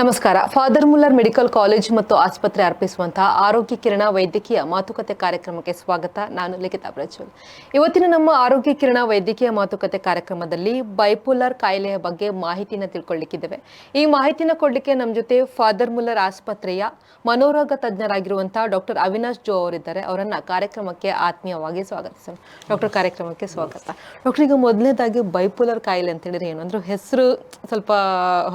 ನಮಸ್ಕಾರ. Father Muller medical college ಮತ್ತು ಆಸ್ಪತ್ರೆ ಅರ್ಪಿಸುವಂತಹ ಆರೋಗ್ಯ ಕಿರಣ ವೈದ್ಯಕೀಯ ಮಾತುಕತೆ ಕಾರ್ಯಕ್ರಮಕ್ಕೆ ಸ್ವಾಗತ. ನಾನು ಲಿಖಿತಾ ಪ್ರಜ್ವಲ್. ಇವತ್ತಿನ ನಮ್ಮ ಆರೋಗ್ಯ ಕಿರಣ ವೈದ್ಯಕೀಯ ಮಾತುಕತೆ ಕಾರ್ಯಕ್ರಮದಲ್ಲಿ ಬೈಪೋಲರ್ ಕಾಯಿಲೆಯ ಬಗ್ಗೆ ಮಾಹಿತಿನ ತಿಳ್ಕೊಳ್ಳಿಕ್ಕಿದ್ದೇವೆ. ಈ ಮಾಹಿತಿನ ಕೊಡಲಿಕ್ಕೆ ನಮ್ಮ ಜೊತೆ ಫಾದರ್ ಮುಲ್ಲರ್ ಆಸ್ಪತ್ರೆಯ ಮನೋರೋಗ ತಜ್ಞರಾಗಿರುವಂತಹ ಡಾಕ್ಟರ್ ಅವಿನಾಶ್ ಜೋ ಅವರಿದ್ದಾರೆ. ಅವರನ್ನ ಕಾರ್ಯಕ್ರಮಕ್ಕೆ ಆತ್ಮೀಯವಾಗಿ ಸ್ವಾಗತಿಸೋಣ. ಡಾಕ್ಟರ್ ಕಾರ್ಯಕ್ರಮಕ್ಕೆ ಸ್ವಾಗತ. ಡಾಕ್ಟರ್, ಈಗ ಮೊದಲನೇದಾಗಿ ಬೈಪೋಲರ್ ಕಾಯಿಲೆ ಅಂತ ಹೇಳಿದ್ರೆ ಏನು? ಅಂದ್ರೆ ಹೆಸರು ಸ್ವಲ್ಪ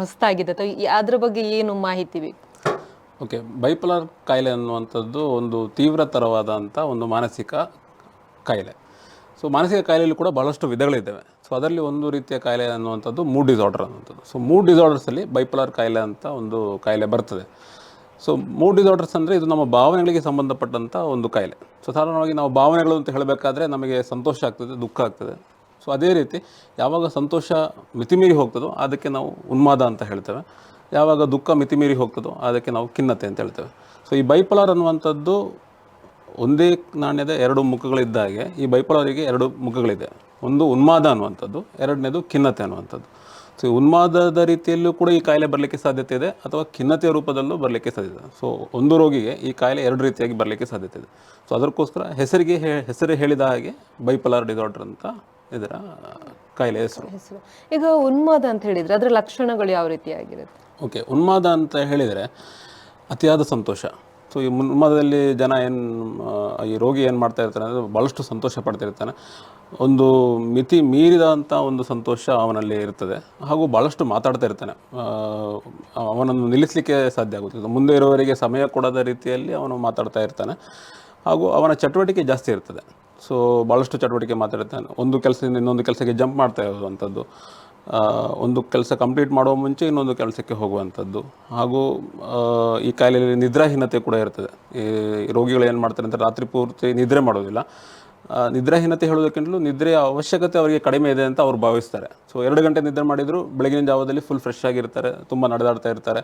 ಹೊಸದಾಗಿದೆ ಅದ್ರ ಬಗ್ಗೆ ಏನು ಮಾಹಿತಿ ಬೇಕು? ಓಕೆ, ಬೈಪೋಲಾರ್ ಕಾಯಿಲೆ ಅನ್ನುವಂಥದ್ದು ಒಂದು ತೀವ್ರತರವಾದಂಥ ಒಂದು ಮಾನಸಿಕ ಕಾಯಿಲೆ. ಸೊ, ಮಾನಸಿಕ ಕಾಯಿಲೆಯಲ್ಲಿ ಕೂಡ ಭಾಳಷ್ಟು ವಿಧಗಳಿದ್ದಾವೆ. ಸೊ, ಅದರಲ್ಲಿ ಒಂದು ರೀತಿಯ ಕಾಯಿಲೆ ಅನ್ನುವಂಥದ್ದು ಮೂಡ್ ಡಿಸಾರ್ಡರ್ ಅನ್ನುವಂಥದ್ದು. ಸೊ, ಮೂಡ್ ಡಿಸಾರ್ಡರ್ಸಲ್ಲಿ ಬೈಪೋಲಾರ್ ಕಾಯಿಲೆ ಅಂತ ಒಂದು ಕಾಯಿಲೆ ಬರ್ತದೆ. ಸೊ, ಮೂಡ್ ಡಿಸಾರ್ಡರ್ಸ್ ಅಂದರೆ ಇದು ನಮ್ಮ ಭಾವನೆಗಳಿಗೆ ಸಂಬಂಧಪಟ್ಟಂಥ ಒಂದು ಕಾಯಿಲೆ. ಸೊ, ಸಾಧಾರಣವಾಗಿ ನಾವು ಭಾವನೆಗಳು ಅಂತ ಹೇಳಬೇಕಾದ್ರೆ ನಮಗೆ ಸಂತೋಷ ಆಗ್ತದೆ, ದುಃಖ ಆಗ್ತದೆ. ಸೊ, ಅದೇ ರೀತಿ ಯಾವಾಗ ಸಂತೋಷ ಮಿತಿಮೀರಿ ಹೋಗ್ತದೋ ಅದಕ್ಕೆ ನಾವು ಉನ್ಮಾದ ಅಂತ ಹೇಳ್ತೇವೆ. ಯಾವಾಗ ದುಃಖ ಮಿತಿಮೀರಿ ಹೋಗ್ತದೋ ಅದಕ್ಕೆ ನಾವು ಖಿನ್ನತೆ ಅಂತ ಹೇಳ್ತೇವೆ. ಸೊ ಈ ಬೈಪಲಾರ್ ಅನ್ನುವಂಥದ್ದು ಒಂದೇ ನಾಣ್ಯದ ಎರಡು ಮುಖಗಳಿದ್ದಾಗೆ ಈ ಬೈಪಲಾರಿಗೆ ಎರಡು ಮುಖಗಳಿದೆ. ಒಂದು ಉನ್ಮಾದ ಅನ್ನುವಂಥದ್ದು, ಎರಡನೇದು ಖಿನ್ನತೆ ಅನ್ನುವಂಥದ್ದು. ಸೊ ಉನ್ಮಾದದ ರೀತಿಯಲ್ಲೂ ಕೂಡ ಈ ಕಾಯಿಲೆ ಬರಲಿಕ್ಕೆ ಸಾಧ್ಯತೆ ಇದೆ ಅಥವಾ ಖಿನ್ನತೆಯ ರೂಪದಲ್ಲೂ ಬರಲಿಕ್ಕೆ ಸಾಧ್ಯತೆ ಸೊ ಒಂದು ರೋಗಿಗೆ ಈ ಕಾಯಿಲೆ ಎರಡು ರೀತಿಯಾಗಿ ಬರಲಿಕ್ಕೆ ಸಾಧ್ಯತೆ ಇದೆ. ಸೊ ಅದಕ್ಕೋಸ್ಕರ ಹೆಸರಿಗೆ ಹೆಸರು ಹೇಳಿದ ಹಾಗೆ ಬೈಪಲಾರ್ ಡಿಸಾರ್ಡರ್ ಅಂತ ಇದರ ಕಾಯಿಲೆ ಹೆಸರು. ಹೆಸರು. ಈಗ ಉನ್ಮಾದ ಅಂತ ಹೇಳಿದ್ರೆ ಅದರ ಲಕ್ಷಣಗಳು ಯಾವ ರೀತಿಯಾಗಿರುತ್ತೆ ಓಕೆ ಉನ್ಮಾದ ಅಂತ ಹೇಳಿದರೆ ಅತಿಯಾದ ಸಂತೋಷ. ಸೊ ಈ ಉನ್ಮಾದದಲ್ಲಿ ಜನ ಏನು ಈ ರೋಗಿ ಏನು ಮಾಡ್ತಾ ಇರ್ತಾನೆ ಅಂದರೆ ಭಾಳಷ್ಟು ಸಂತೋಷ ಪಡ್ತಿರ್ತಾನೆ. ಒಂದು ಮಿತಿ ಮೀರಿದಂಥ ಒಂದು ಸಂತೋಷ ಅವನಲ್ಲಿ ಇರ್ತದೆ. ಹಾಗೂ ಭಾಳಷ್ಟು ಮಾತಾಡ್ತಾ ಇರ್ತಾನೆ. ಅವನನ್ನು ನಿಲ್ಲಿಸಲಿಕ್ಕೆ ಸಾಧ್ಯ ಆಗುತ್ತೆ ಮುಂದೆ ಇರುವವರಿಗೆ ಸಮಯ ಕೊಡದ ರೀತಿಯಲ್ಲಿ ಅವನು ಮಾತಾಡ್ತಾ ಇರ್ತಾನೆ. ಹಾಗೂ ಅವನ ಚಟುವಟಿಕೆ ಜಾಸ್ತಿ ಇರ್ತದೆ. ಸೊ ಭಾಳಷ್ಟು ಚಟುವಟಿಕೆ ಮಾತಾಡ್ತಾನೆ ಒಂದು ಕೆಲಸದಿಂದ ಇನ್ನೊಂದು ಕೆಲಸಕ್ಕೆ ಜಂಪ್ ಮಾಡ್ತಾ ಇರುವಂಥದ್ದು. ಒಂದು ಕೆಲಸ ಕಂಪ್ಲೀಟ್ ಮಾಡುವ ಮುಂಚೆ ಇನ್ನೊಂದು ಕೆಲಸಕ್ಕೆ ಹೋಗುವಂಥದ್ದು. ಹಾಗೂ ಈ ಕಾಯಿಲೆಯಲ್ಲಿ ನಿದ್ರಾಹೀನತೆ ಕೂಡ ಇರ್ತದೆ. ಈ ರೋಗಿಗಳು ಏನು ಮಾಡ್ತಾರೆ ಅಂತ ರಾತ್ರಿ ಪೂರ್ತಿ ನಿದ್ರೆ ಮಾಡೋದಿಲ್ಲ. ನಿದ್ರಾಹೀನತೆ ಹೇಳೋದಕ್ಕಿಂತಲೂ ನಿದ್ರೆಯ ಅವಶ್ಯಕತೆ ಅವರಿಗೆ ಕಡಿಮೆ ಇದೆ ಅಂತ ಅವ್ರು ಭಾವಿಸ್ತಾರೆ. ಸೊ ಎರಡು ಗಂಟೆ ನಿದ್ರೆ ಮಾಡಿದರೂ ಬೆಳಗಿನ ಜಾವದಲ್ಲಿ ಫುಲ್ ಫ್ರೆಶ್ ಆಗಿರ್ತಾರೆ, ತುಂಬ ನಡೆದಾಡ್ತಾ ಇರ್ತಾರೆ.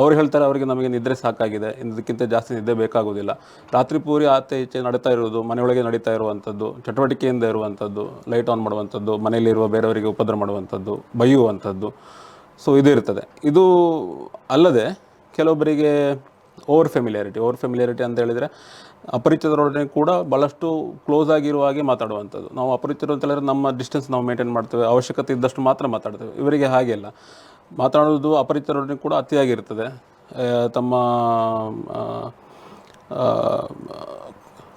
ಅವ್ರು ಹೇಳ್ತಾರೆ ಅವರಿಗೆ ನಮಗೆ ನಿದ್ರೆ ಸಾಕಾಗಿದೆ ಇದಕ್ಕಿಂತ ಜಾಸ್ತಿ ನಿದ್ದೆ ಬೇಕಾಗೋದಿಲ್ಲ ರಾತ್ರಿ ಪೂರಿ ಆಚೆ ಈಚೆ ನಡೀತಾ ಇರೋದು ಮನೆಯೊಳಗೆ ನಡೀತಾ ಇರುವಂಥದ್ದು, ಚಟುವಟಿಕೆಯಿಂದ ಇರುವಂಥದ್ದು ಲೈಟ್ ಆನ್ ಮಾಡುವಂಥದ್ದು, ಮನೆಯಲ್ಲಿರುವ ಬೇರೆಯವರಿಗೆ ಉಪದ್ರ ಮಾಡುವಂಥದ್ದು, ಬೈಯುವಂಥದ್ದು. ಸೊ ಇದು ಇರ್ತದೆ. ಇದು ಅಲ್ಲದೆ ಕೆಲವೊಬ್ಬರಿಗೆ ಓವರ್ ಫೆಮಿಲಿಯಾರಿಟಿ ಓವರ್ ಫೆಮಿಲಿಯಾರಿಟಿ ಅಂತ ಹೇಳಿದರೆ ಅಪರಿಚಿತರೊಡನೆ ಕೂಡ ಭಾಳಷ್ಟು ಕ್ಲೋಸ್ ಆಗಿರುವ ಹಾಗೆ ಮಾತಾಡುವಂಥದ್ದು. ನಾವು ಅಪರಿಚಿತರು ಅಂತ ಹೇಳಿದ್ರೆ ನಮ್ಮ ಡಿಸ್ಟೆನ್ಸ್ ನಾವು ಮೇಂಟೈನ್ ಮಾಡ್ತೇವೆ, ಅವಶ್ಯಕತೆ ಇದ್ದಷ್ಟು ಮಾತ್ರ ಮಾತಾಡ್ತೇವೆ. ಇವರಿಗೆ ಹಾಗೆ ಅಲ್ಲ. ಮಾತಾಡೋದು ಅಪರಿಚಿತರೊಡನೆ ಕೂಡ ಅತಿಯಾಗಿರ್ತದೆ ತಮ್ಮ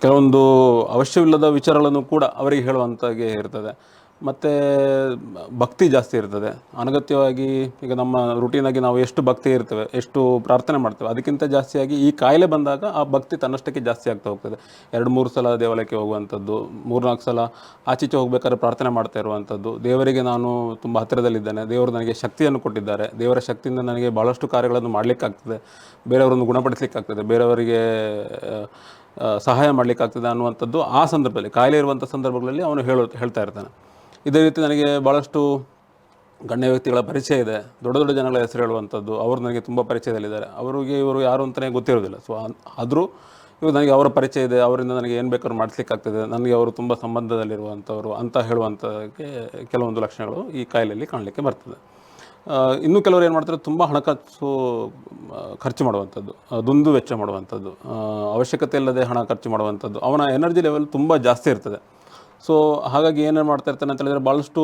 ಕೆಲವೊಂದು ಅವಶ್ಯವಿಲ್ಲದ ವಿಚಾರಗಳನ್ನು ಕೂಡ ಅವರಿಗೆ ಹೇಳುವಂತಾಗೆ ಇರ್ತದೆ. ಮತ್ತು ಭಕ್ತಿ ಜಾಸ್ತಿ ಇರ್ತದೆ. ಅನಗತ್ಯವಾಗಿ ಈಗ ನಮ್ಮ ರುಟೀನಾಗಿ ನಾವು ಎಷ್ಟು ಭಕ್ತಿ ಇರ್ತೇವೆ, ಎಷ್ಟು ಪ್ರಾರ್ಥನೆ ಮಾಡ್ತೇವೆ, ಅದಕ್ಕಿಂತ ಜಾಸ್ತಿಯಾಗಿ ಈ ಕಾಯಿಲೆ ಬಂದಾಗ ಆ ಭಕ್ತಿ ತನ್ನಷ್ಟಕ್ಕೆ ಜಾಸ್ತಿ ಆಗ್ತಾ ಹೋಗ್ತದೆ. ಎರಡು, ಮೂರು ಸಲ ದೇವಾಲಯಕ್ಕೆ ಹೋಗುವಂಥದ್ದು, ಮೂರ್ನಾಲ್ಕು ಸಲ ಆಚೀಚೆ ಹೋಗ್ಬೇಕಾದ್ರೆ ಪ್ರಾರ್ಥನೆ ಮಾಡ್ತಾ ಇರುವಂಥದ್ದು. ದೇವರಿಗೆ ನಾನು ತುಂಬ ಹತ್ತಿರದಲ್ಲಿದ್ದೇನೆ. ದೇವರು ನನಗೆ ಶಕ್ತಿಯನ್ನು ಕೊಟ್ಟಿದ್ದಾರೆ. ದೇವರ ಶಕ್ತಿಯಿಂದ ನನಗೆ ಭಾಳಷ್ಟು ಕಾರ್ಯಗಳನ್ನು ಮಾಡಲಿಕ್ಕಾಗ್ತದೆ. ಬೇರೆಯವರನ್ನು ಗುಣಪಡಿಸಲಿಕ್ಕಾಗ್ತದೆ. ಬೇರೆಯವರಿಗೆ ಸಹಾಯ ಮಾಡಲಿಕ್ಕಾಗ್ತದೆ ಅನ್ನುವಂಥದ್ದು ಆ ಸಂದರ್ಭದಲ್ಲಿ, ಕಾಯಿಲೆ ಇರುವಂಥ ಸಂದರ್ಭಗಳಲ್ಲಿ ಅವನು ಹೇಳೋ, ಹೇಳ್ತಾ ಇರ್ತಾನೆ. ಇದೇ ರೀತಿ ನನಗೆ ಭಾಳಷ್ಟು ಗಣ್ಯ ವ್ಯಕ್ತಿಗಳ ಪರಿಚಯ ಇದೆ. ದೊಡ್ಡ ದೊಡ್ಡ ಜನಗಳ ಹೆಸರು ಹೇಳುವಂಥದ್ದು, ಅವರು ನನಗೆ ತುಂಬ ಪರಿಚಯದಲ್ಲಿದ್ದಾರೆ. ಅವರಿಗೆ ಇವರು ಯಾರು ಅಂತಲೇ ಗೊತ್ತಿರೋದಿಲ್ಲ. ಸೊ ಆದರೂ ಇವರು ನನಗೆ ಅವರ ಪರಿಚಯ ಇದೆ, ಅವರಿಂದ ನನಗೆ ಏನು ಬೇಕಾದ್ರೂ ಮಾಡಿಸ್ಲಿಕ್ಕಾಗ್ತದೆ ನನಗೆ ಅವರು ತುಂಬ ಸಂಬಂಧದಲ್ಲಿರುವಂಥವರು ಅಂತ ಹೇಳುವಂಥಕ್ಕೆ ಕೆಲವೊಂದು ಲಕ್ಷಣಗಳು ಈ ಕಾಯಿಲೆಯಲ್ಲಿ ಕಾಣಲಿಕ್ಕೆ ಬರ್ತದೆ. ಇನ್ನೂ ಕೆಲವರು ಏನು ಮಾಡ್ತಾರೆ, ತುಂಬ ಹಣಕಾಸು ಖರ್ಚು ಮಾಡುವಂಥದ್ದು ದುಂದು ವೆಚ್ಚ ಮಾಡುವಂಥದ್ದು ಅವಶ್ಯಕತೆ ಇಲ್ಲದೆ ಹಣ ಖರ್ಚು ಮಾಡುವಂಥದ್ದು, ಅವನ ಎನರ್ಜಿ ಲೆವೆಲ್ ತುಂಬ ಜಾಸ್ತಿ ಇರ್ತದೆ. ಸೊ ಹಾಗಾಗಿ ಏನೇನು ಮಾಡ್ತಾ ಇರ್ತಾನೆ ಅಂತ ಹೇಳಿದ್ರೆ ಭಾಳಷ್ಟು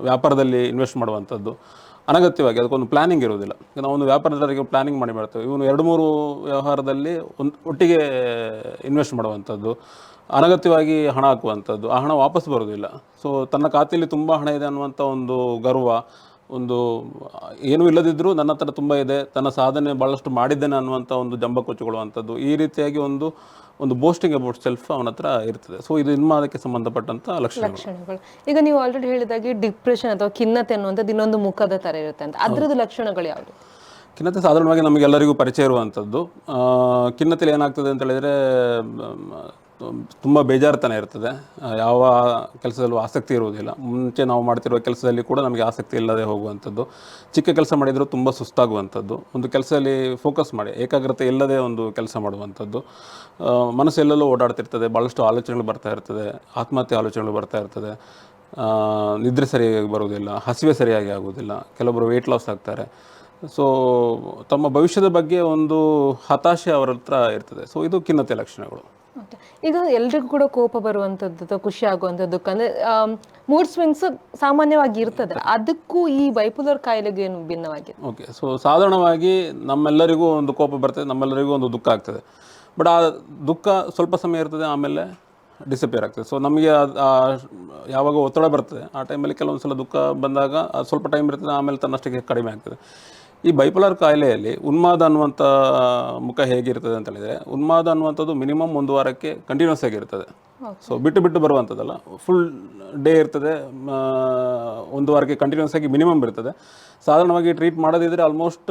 ವ್ಯಾಪಾರದಲ್ಲಿ ಇನ್ವೆಸ್ಟ್ ಮಾಡುವಂಥದ್ದು. ಅನಗತ್ಯವಾಗಿ ಅದಕ್ಕೊಂದು ಪ್ಲಾನಿಂಗ್ ಇರೋದಿಲ್ಲ ನಾವು ಒಂದು ವ್ಯಾಪಾರದವರಿಗೆ ಪ್ಲಾನಿಂಗ್ ಮಾಡಿ ಮಾಡ್ತೇವೆ. ಇವನು ಎರಡು ಮೂರು ವ್ಯವಹಾರದಲ್ಲಿ ಒಂದು ಒಟ್ಟಿಗೆ ಇನ್ವೆಸ್ಟ್ ಮಾಡುವಂಥದ್ದು. ಅನಗತ್ಯವಾಗಿ ಹಣ ಹಾಕುವಂಥದ್ದು. ಆ ಹಣ ವಾಪಸ್ ಬರೋದಿಲ್ಲ ಸೊ ತನ್ನ ಖಾತೆಯಲ್ಲಿ ತುಂಬ ಹಣ ಇದೆ ಅನ್ನುವಂಥ ಒಂದು ಗರ್ವ ಒಂದು ಏನೂ ಇಲ್ಲದಿದ್ದರೂ ನನ್ನ ಹತ್ರ ತುಂಬ ಇದೆ ತನ್ನ ಸಾಧನೆ ಭಾಳಷ್ಟು ಮಾಡಿದ್ದೇನೆ ಅನ್ನುವಂಥ ಒಂದು ಜಂಬ ಕೊಚ್ಚಿಕೊಳ್ಳುವಂಥದ್ದು ಈ ರೀತಿಯಾಗಿ ಒಂದು ಒಂದು ಬೋಸ್ಟಿಂಗ್ ಅಬೌಟ್ ಸೆಲ್ಫ್ ಅವನ ಹತ್ರ ಇರ್ತದೆ. ಸೊ ಇದು ಇನ್ಮಾದಕ್ಕೆ ಸಂಬಂಧಪಟ್ಟಂಥ ಲಕ್ಷಣಗಳು. ಈಗ ನೀವು ಆಲ್ರೆಡಿ ಹೇಳಿದಾಗೆ ಡಿಪ್ರೆಷನ್ ಅಥವಾ ಖಿನ್ನತೆ ಅನ್ನುವಂಥದ್ದು ಇನ್ನೊಂದು ಮುಖದ ತರ ಇರುತ್ತೆ ಅಂತ. ಅದರದ್ದು ಲಕ್ಷಣಗಳು ಯಾವುದು? ಖಿನ್ನತೆ ಸಾಧಾರಣವಾಗಿ ನಮಗೆಲ್ಲರಿಗೂ ಪರಿಚಯ ಇರುವಂಥದ್ದು. ಖಿನ್ನತೆಯಲ್ಲಿ ಏನಾಗ್ತದೆ ಅಂತ ಹೇಳಿದರೆ ತುಂಬ ಬೇಜಾರ್ತನ ಇರ್ತದೆ. ಯಾವ ಕೆಲಸದಲ್ಲೂ ಆಸಕ್ತಿ ಇರುವುದಿಲ್ಲ. ಮುಂಚೆ ನಾವು ಮಾಡ್ತಿರುವ ಕೆಲಸದಲ್ಲಿ ಕೂಡ ನಮಗೆ ಆಸಕ್ತಿ ಇಲ್ಲದೆ ಹೋಗುವಂಥದ್ದು. ಚಿಕ್ಕ ಕೆಲಸ ಮಾಡಿದರೂ ತುಂಬ ಸುಸ್ತಾಗುವಂಥದ್ದು. ಒಂದು ಕೆಲಸದಲ್ಲಿ ಫೋಕಸ್ ಮಾಡಿ, ಏಕಾಗ್ರತೆ ಇಲ್ಲದೆ ಒಂದು ಕೆಲಸ ಮಾಡುವಂಥದ್ದು. ಮನಸ್ಸೆಲ್ಲಲ್ಲೂ ಓಡಾಡ್ತಿರ್ತದೆ ಭಾಳಷ್ಟು ಆಲೋಚನೆಗಳು ಬರ್ತಾ ಇರ್ತದೆ, ಆತ್ಮಹತ್ಯೆ ಆಲೋಚನೆಗಳು ಬರ್ತಾ ಇರ್ತದೆ. ನಿದ್ರೆ ಸರಿಯಾಗಿ ಬರುವುದಿಲ್ಲ, ಹಸಿವೆ ಸರಿಯಾಗಿ ಆಗುವುದಿಲ್ಲ ಕೆಲವೊಬ್ಬರು ವೆಯ್ಟ್ ಲಾಸ್ ಆಗ್ತಾರೆ. ಸೊ ತಮ್ಮ ಭವಿಷ್ಯದ ಬಗ್ಗೆ ಒಂದು ಹತಾಶೆ ಅವರ ಹತ್ರ ಇರ್ತದೆ. ಸೊ ಇದು ಖಿನ್ನತೆ ಲಕ್ಷಣಗಳು. ಈಗ ಎಲ್ರಿಗೂ ಕೂಡ ಕೋಪ ಬರುವಂಥದ್ದು ಅಥವಾ ಖುಷಿ ಆಗುವಂಥದ್ದು ಅಂದ್ರೆ ಮೂಡ್ ಸ್ವಿಂಗ್ಸ್ ಸಾಮಾನ್ಯವಾಗಿ ಇರ್ತದೆ. ಅದಕ್ಕೂ ಈ ಬೈಪುಲರ್ ಕಾಯಿಲೆಗೆ ಏನು ಭಿನ್ನವಾಗಿದೆ? ಓಕೆ ಸೊ ಸಾಧಾರಣವಾಗಿ ನಮ್ಮೆಲ್ಲರಿಗೂ ಒಂದು ಕೋಪ ಬರ್ತದೆ, ನಮ್ಮೆಲ್ಲರಿಗೂ ಒಂದು ದುಃಖ ಆಗ್ತದೆ. ಬಟ್ ಆ ದುಃಖ ಸ್ವಲ್ಪ ಸಮಯ ಇರ್ತದೆ, ಆಮೇಲೆ ಡಿಸಪಿಯರ್ ಆಗ್ತದೆ. ಸೊ ನಮಗೆ ಯಾವಾಗ ಒತ್ತಡ ಬರ್ತದೆ. ಆ ಟೈಮಲ್ಲಿ ಕೆಲವೊಂದು ಸಲ ದುಃಖ ಬಂದಾಗ ಸ್ವಲ್ಪ ಟೈಮ್ ಇರ್ತದೆ, ಆಮೇಲೆ ತನ್ನಷ್ಟಕ್ಕೆ ಕಡಿಮೆ ಆಗ್ತದೆ. ಈ ಬೈಪೋಲಾರ್ ಕಾಯಿಲೆಯಲ್ಲಿ ಉನ್ಮಾದ ಅನ್ನುವಂಥ ಮುಖ ಹೇಗಿರ್ತದೆ ಅಂತ ಹೇಳಿದರೆ ಉನ್ಮಾದ ಅನ್ನುವಂಥದ್ದು ಮಿನಿಮಮ್ ಒಂದು ವಾರಕ್ಕೆ ಕಂಟಿನ್ಯೂಸ್ ಆಗಿರ್ತದೆ ಸೊ ಬಿಟ್ಟು ಬಿಟ್ಟು ಬರುವಂಥದ್ದಲ್ಲ ಫುಲ್ ಡೇ ಇರ್ತದೆ ಒಂದು ವಾರಕ್ಕೆ ಕಂಟಿನ್ಯೂಸ್ ಆಗಿ ಮಿನಿಮಮ್ ಇರ್ತದೆ. ಸಾಧಾರಣವಾಗಿ treat ಮಾಡೋದಿದ್ರೆ almost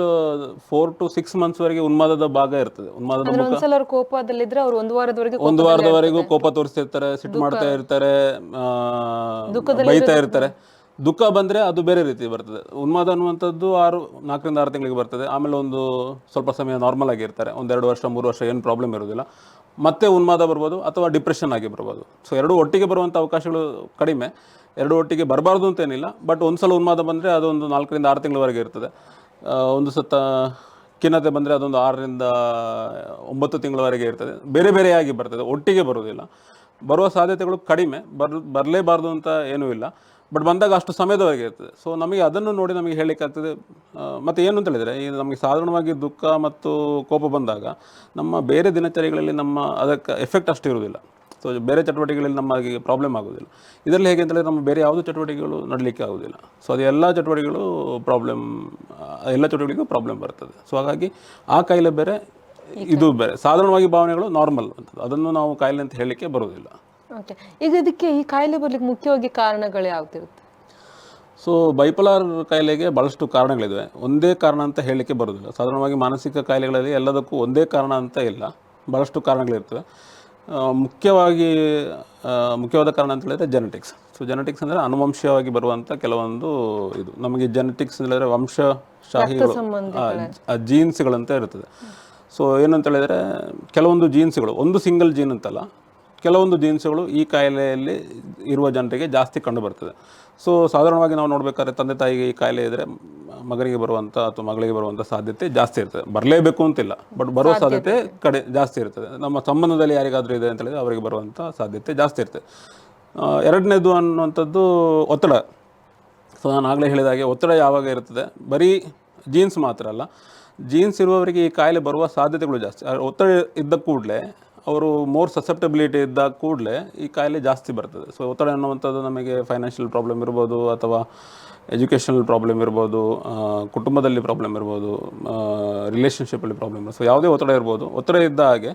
four to six months ವರೆಗೆ ಉನ್ಮಾದದ ಭಾಗ ಇರ್ತದೆ. ಉನ್ಮಾದದ ಮುಖ ಕೋಪದಲ್ಲಿದ್ರೆ ಅವರು ಒಂದು ವಾರದವರೆಗೆ ಒಂದು ವಾರದವರೆಗೂ ಕೋಪ ತೋರಿಸ್ತಿರ್ತಾರೆ ಸಿಟ್ಟು ಮಾಡ್ತಾ ಇರ್ತಾರೆ ಬೈತಾ ಇರ್ತಾರೆ. ದುಃಖ ಬಂದರೆ ಅದು ಬೇರೆ ರೀತಿ ಬರ್ತದೆ. ಉನ್ಮಾದ ಅನ್ನುವಂಥದ್ದು ಆರು, ನಾಲ್ಕರಿಂದ ಆರು ತಿಂಗಳಿಗೆ ಬರ್ತದೆ. ಆಮೇಲೆ ಒಂದು ಸ್ವಲ್ಪ ಸಮಯ ನಾರ್ಮಲ್ ಆಗಿ ಇರ್ತಾರೆ. ಒಂದೆರಡು ವರ್ಷ, ಮೂರು ವರ್ಷ ಏನು ಪ್ರಾಬ್ಲಮ್ ಇರೋದಿಲ್ಲ ಮತ್ತೆ ಉನ್ಮಾದ ಬರ್ಬೋದು ಅಥವಾ ಡಿಪ್ರೆಷನ್ ಆಗಿ ಬರ್ಬೋದು. ಸೊ ಎರಡು ಒಟ್ಟಿಗೆ ಬರುವಂಥ ಅವಕಾಶಗಳು ಕಡಿಮೆ. ಎರಡು ಒಟ್ಟಿಗೆ ಬರಬಾರ್ದು ಅಂತೇನಿಲ್ಲ ಬಟ್ ಒಂದು ಸಲ ಉನ್ಮಾದ ಬಂದರೆ ಅದೊಂದು ನಾಲ್ಕರಿಂದ ಆರು ತಿಂಗಳವರೆಗೆ ಇರ್ತದೆ. ಒಂದು ಸತ ಖಿನ್ನತೆ ಬಂದರೆ ಅದೊಂದು ಆರರಿಂದ ಒಂಬತ್ತು ತಿಂಗಳವರೆಗೆ ಇರ್ತದೆ. ಬೇರೆ ಬೇರೆಯಾಗಿ ಬರ್ತದೆ. ಒಟ್ಟಿಗೆ ಬರೋದಿಲ್ಲ ಬರುವ ಸಾಧ್ಯತೆಗಳು ಕಡಿಮೆ. ಬರ್, ಬರಲೇಬಾರ್ದು ಅಂತ ಏನೂ ಇಲ್ಲ. ಬಟ್ ಬಂದಾಗ ಅಷ್ಟು ಸಮಯದವರೆಗೆ ಇರ್ತದೆ. ಸೊ ನಮಗೆ ಅದನ್ನು ನೋಡಿ ನಮಗೆ ಹೇಳಲಿಕ್ಕಾಗ್ತದೆ ಮತ್ತು ಏನು ಅಂತ ಹೇಳಿದರೆ ಈ ನಮಗೆ ಸಾಧಾರಣವಾಗಿ ದುಃಖ ಮತ್ತು ಕೋಪ ಬಂದಾಗ ನಮ್ಮ ಬೇರೆ ದಿನಚರಿಗಳಲ್ಲಿ ನಮ್ಮ ಅದಕ್ಕೆ ಎಫೆಕ್ಟ್ ಅಷ್ಟು ಇರುವುದಿಲ್ಲ. ಸೊ ಬೇರೆ ಚಟುವಟಿಕೆಗಳಲ್ಲಿ ನಮಗೆ ಪ್ರಾಬ್ಲಮ್ ಆಗೋದಿಲ್ಲ ಇದರಲ್ಲಿ ಹೇಗೆ ಅಂತೇಳಿದ್ರೆ ನಮ್ಮ ಬೇರೆ ಯಾವುದೇ ಚಟುವಟಿಕೆಗಳು ನಡಲಿಕ್ಕೆ ಆಗೋದಿಲ್ಲ ಸೊ ಅದು ಎಲ್ಲ ಚಟುವಟಿಕೆಗಳು ಪ್ರಾಬ್ಲಮ್ ಎಲ್ಲ ಚಟುವಟಿಕೆಗೂ ಪ್ರಾಬ್ಲಮ್ ಬರ್ತದೆ. ಸೊ ಹಾಗಾಗಿ ಆ ಕಾಯಿಲೆ ಬೇರೆ, ಇದು ಬೇರೆ. ಸಾಧಾರಣವಾಗಿ ಭಾವನೆಗಳು ನಾರ್ಮಲ್ ಅಂತ ಅದನ್ನು ನಾವು ಕಾಯಿಲೆ ಅಂತ ಹೇಳಲಿಕ್ಕೆ ಬರೋದಿಲ್ಲ ಓಕೆ ಈಗ ಇದಕ್ಕೆ ಈ ಕಾಯಿಲೆ ಬರ್ಲಿಕ್ಕೆ ಮುಖ್ಯವಾಗಿ ಕಾರಣಗಳು ಯಾವ್ದಿರುತ್ತೆ? ಸೊ ಬೈಪಲಾರ್ ಕಾಯಿಲೆಗೆ ಭಾಳಷ್ಟು ಕಾರಣಗಳಿವೆ ಒಂದೇ ಕಾರಣ ಅಂತ ಹೇಳಲಿಕ್ಕೆ ಬರೋದಿಲ್ಲ. ಸಾಧಾರಣವಾಗಿ ಮಾನಸಿಕ ಕಾಯಿಲೆಗಳಲ್ಲಿ ಎಲ್ಲದಕ್ಕೂ ಒಂದೇ ಕಾರಣ ಅಂತ ಇಲ್ಲ. ಭಾಳಷ್ಟು ಕಾರಣಗಳಿರ್ತವೆ. ಮುಖ್ಯವಾಗಿ ಮುಖ್ಯವಾದ ಕಾರಣ ಅಂತ ಹೇಳಿದ್ರೆ ಜೆನೆಟಿಕ್ಸ್ ಸೊ ಜೆನೆಟಿಕ್ಸ್ ಅಂದರೆ ಅನುವಂಶೀಯವಾಗಿ ಬರುವಂಥ ಕೆಲವೊಂದು ಇದು. ನಮಗೆ ಜೆನೆಟಿಕ್ಸ್ ಹೇಳಿದ್ರೆ ವಂಶಶಾಹಿಗಳು ಆ ಜೀನ್ಸ್ಗಳಂತ ಇರ್ತದೆ ಸೊ ಏನಂತ ಹೇಳಿದರೆ ಕೆಲವೊಂದು ಜೀನ್ಸ್ಗಳು ಒಂದು ಸಿಂಗಲ್ ಜೀನ್ ಅಂತಲ್ಲ ಕೆಲವೊಂದು ಜೀನ್ಸ್ಗಳು ಈ ಕಾಯಿಲೆಯಲ್ಲಿ ಇರುವ ಜನರಿಗೆ ಜಾಸ್ತಿ ಕಂಡು ಬರ್ತದೆ. ಸೊ ಸಾಧಾರಣವಾಗಿ ನಾವು ನೋಡಬೇಕಾದ್ರೆ ತಂದೆ ತಾಯಿಗೆ ಈ ಕಾಯಿಲೆ ಇದ್ದರೆ ಮಗನಿಗೆ ಬರುವಂಥ ಅಥವಾ ಮಗಳಿಗೆ ಬರುವಂಥ ಸಾಧ್ಯತೆ ಜಾಸ್ತಿ ಇರ್ತದೆ. ಬರಲೇಬೇಕು ಅಂತಿಲ್ಲ ಬಟ್ ಬರುವ ಸಾಧ್ಯತೆ. ಕಡೆ ಜಾಸ್ತಿ ಇರ್ತದೆ. ನಮ್ಮ ಸಂಬಂಧದಲ್ಲಿ ಯಾರಿಗಾದರೂ ಇದೆ ಅಂತ ಹೇಳಿದ್ರೆ ಅವರಿಗೆ ಬರುವಂಥ ಸಾಧ್ಯತೆ ಜಾಸ್ತಿ ಇರ್ತದೆ. ಎರಡನೇದು ಅನ್ನುವಂಥದ್ದು ಒತ್ತಡ. ಸೊ ನಾನು ಆಗಲೇ ಹೇಳಿದ ಹಾಗೆ ಒತ್ತಡ ಯಾವಾಗ ಇರ್ತದೆ? ಬರೀ ಜೀನ್ಸ್ ಮಾತ್ರ ಅಲ್ಲ ಜೀನ್ಸ್ ಇರುವವರಿಗೆ ಈ ಕಾಯಿಲೆ ಬರುವ ಸಾಧ್ಯತೆಗಳು ಜಾಸ್ತಿ. ಒತ್ತಡ ಇದ್ದ ಕೂಡಲೇ ಅವರು ಮೋರ್ ಸಸೆಪ್ಟಬಿಲಿಟಿ ಇದ್ದಾಗ ಕೂಡಲೇ ಈ ಕಾಯಿಲೆ ಜಾಸ್ತಿ ಬರ್ತದೆ. ಸೊ ಒತ್ತಡ ಅನ್ನುವಂಥದ್ದು ನಮಗೆ ಫೈನಾನ್ಷಿಯಲ್ ಪ್ರಾಬ್ಲಮ್ ಇರ್ಬೋದು ಅಥವಾ ಎಜುಕೇಷನಲ್ ಪ್ರಾಬ್ಲಮ್ ಇರ್ಬೋದು ಕುಟುಂಬದಲ್ಲಿ ಪ್ರಾಬ್ಲಮ್ ಇರ್ಬೋದು ರಿಲೇಷನ್ಶಿಪ್ಪಲ್ಲಿ ಪ್ರಾಬ್ಲಮ್ ಸೊ ಯಾವುದೇ ಒತ್ತಡ ಇರ್ಬೋದು. ಒತ್ತಡ ಇದ್ದ ಹಾಗೆ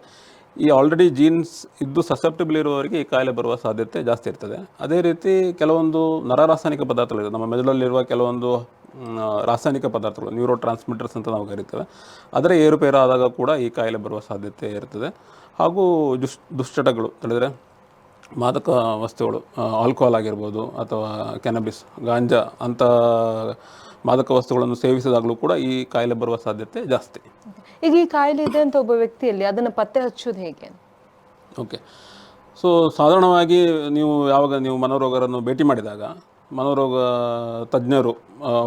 ಈ ಆಲ್ರೆಡಿ ಜೀನ್ಸ್ ಇದ್ದು ಸಸೆಪ್ಟಬಲ್ ಇರುವವರಿಗೆ ಈ ಕಾಯಿಲೆ ಬರುವ ಸಾಧ್ಯತೆ ಜಾಸ್ತಿ ಇರ್ತದೆ. ಅದೇ ರೀತಿ ಕೆಲವೊಂದು ನರರಾಸಾಯನಿಕ ಪದಾರ್ಥಗಳಿದೆ. ನಮ್ಮ ಮೆದುಳಲ್ಲಿರುವ ಕೆಲವೊಂದು ರಾಸಾಯನಿಕ ಪದಾರ್ಥಗಳು ನ್ಯೂರೋ ಟ್ರಾನ್ಸ್ಮಿಟರ್ಸ್ ಅಂತ ನಾವು ಕರಿತೇವೆ. ಅದರ ಏರುಪೇರಾದಾಗ ಕೂಡ ಈ ಕಾಯಿಲೆ ಬರುವ ಸಾಧ್ಯತೆ ಇರ್ತದೆ. ಹಾಗೂ ದುಷ್ ದುಶ್ಚಟಗಳು ಹೇಳಿದರೆ ಮಾದಕ ವಸ್ತುಗಳು ಆಲ್ಕೋಹಾಲ್ ಆಗಿರ್ಬೋದು ಅಥವಾ ಕ್ಯಾನಬಿಸ್ ಗಾಂಜಾ ಅಂತ ಮಾದಕ ವಸ್ತುಗಳನ್ನು ಸೇವಿಸಿದಾಗಲೂ ಕೂಡ ಈ ಕಾಯಿಲೆ ಬರುವ ಸಾಧ್ಯತೆ ಜಾಸ್ತಿ. ಈಗ ಈ ಕಾಯಿಲೆ ಇದೆ ಅಂತ ಒಬ್ಬ ವ್ಯಕ್ತಿಯಲ್ಲಿ ಅದನ್ನು ಪತ್ತೆ ಹಚ್ಚೋದು ಹೇಗೆ? ಓಕೆ. ಸೊ ಸಾಧಾರಣವಾಗಿ ನೀವು ಯಾವಾಗ ನೀವು ಮನೋರೋಗರನ್ನು ಭೇಟಿ ಮಾಡಿದಾಗ ಮನೋರೋಗ ತಜ್ಞರು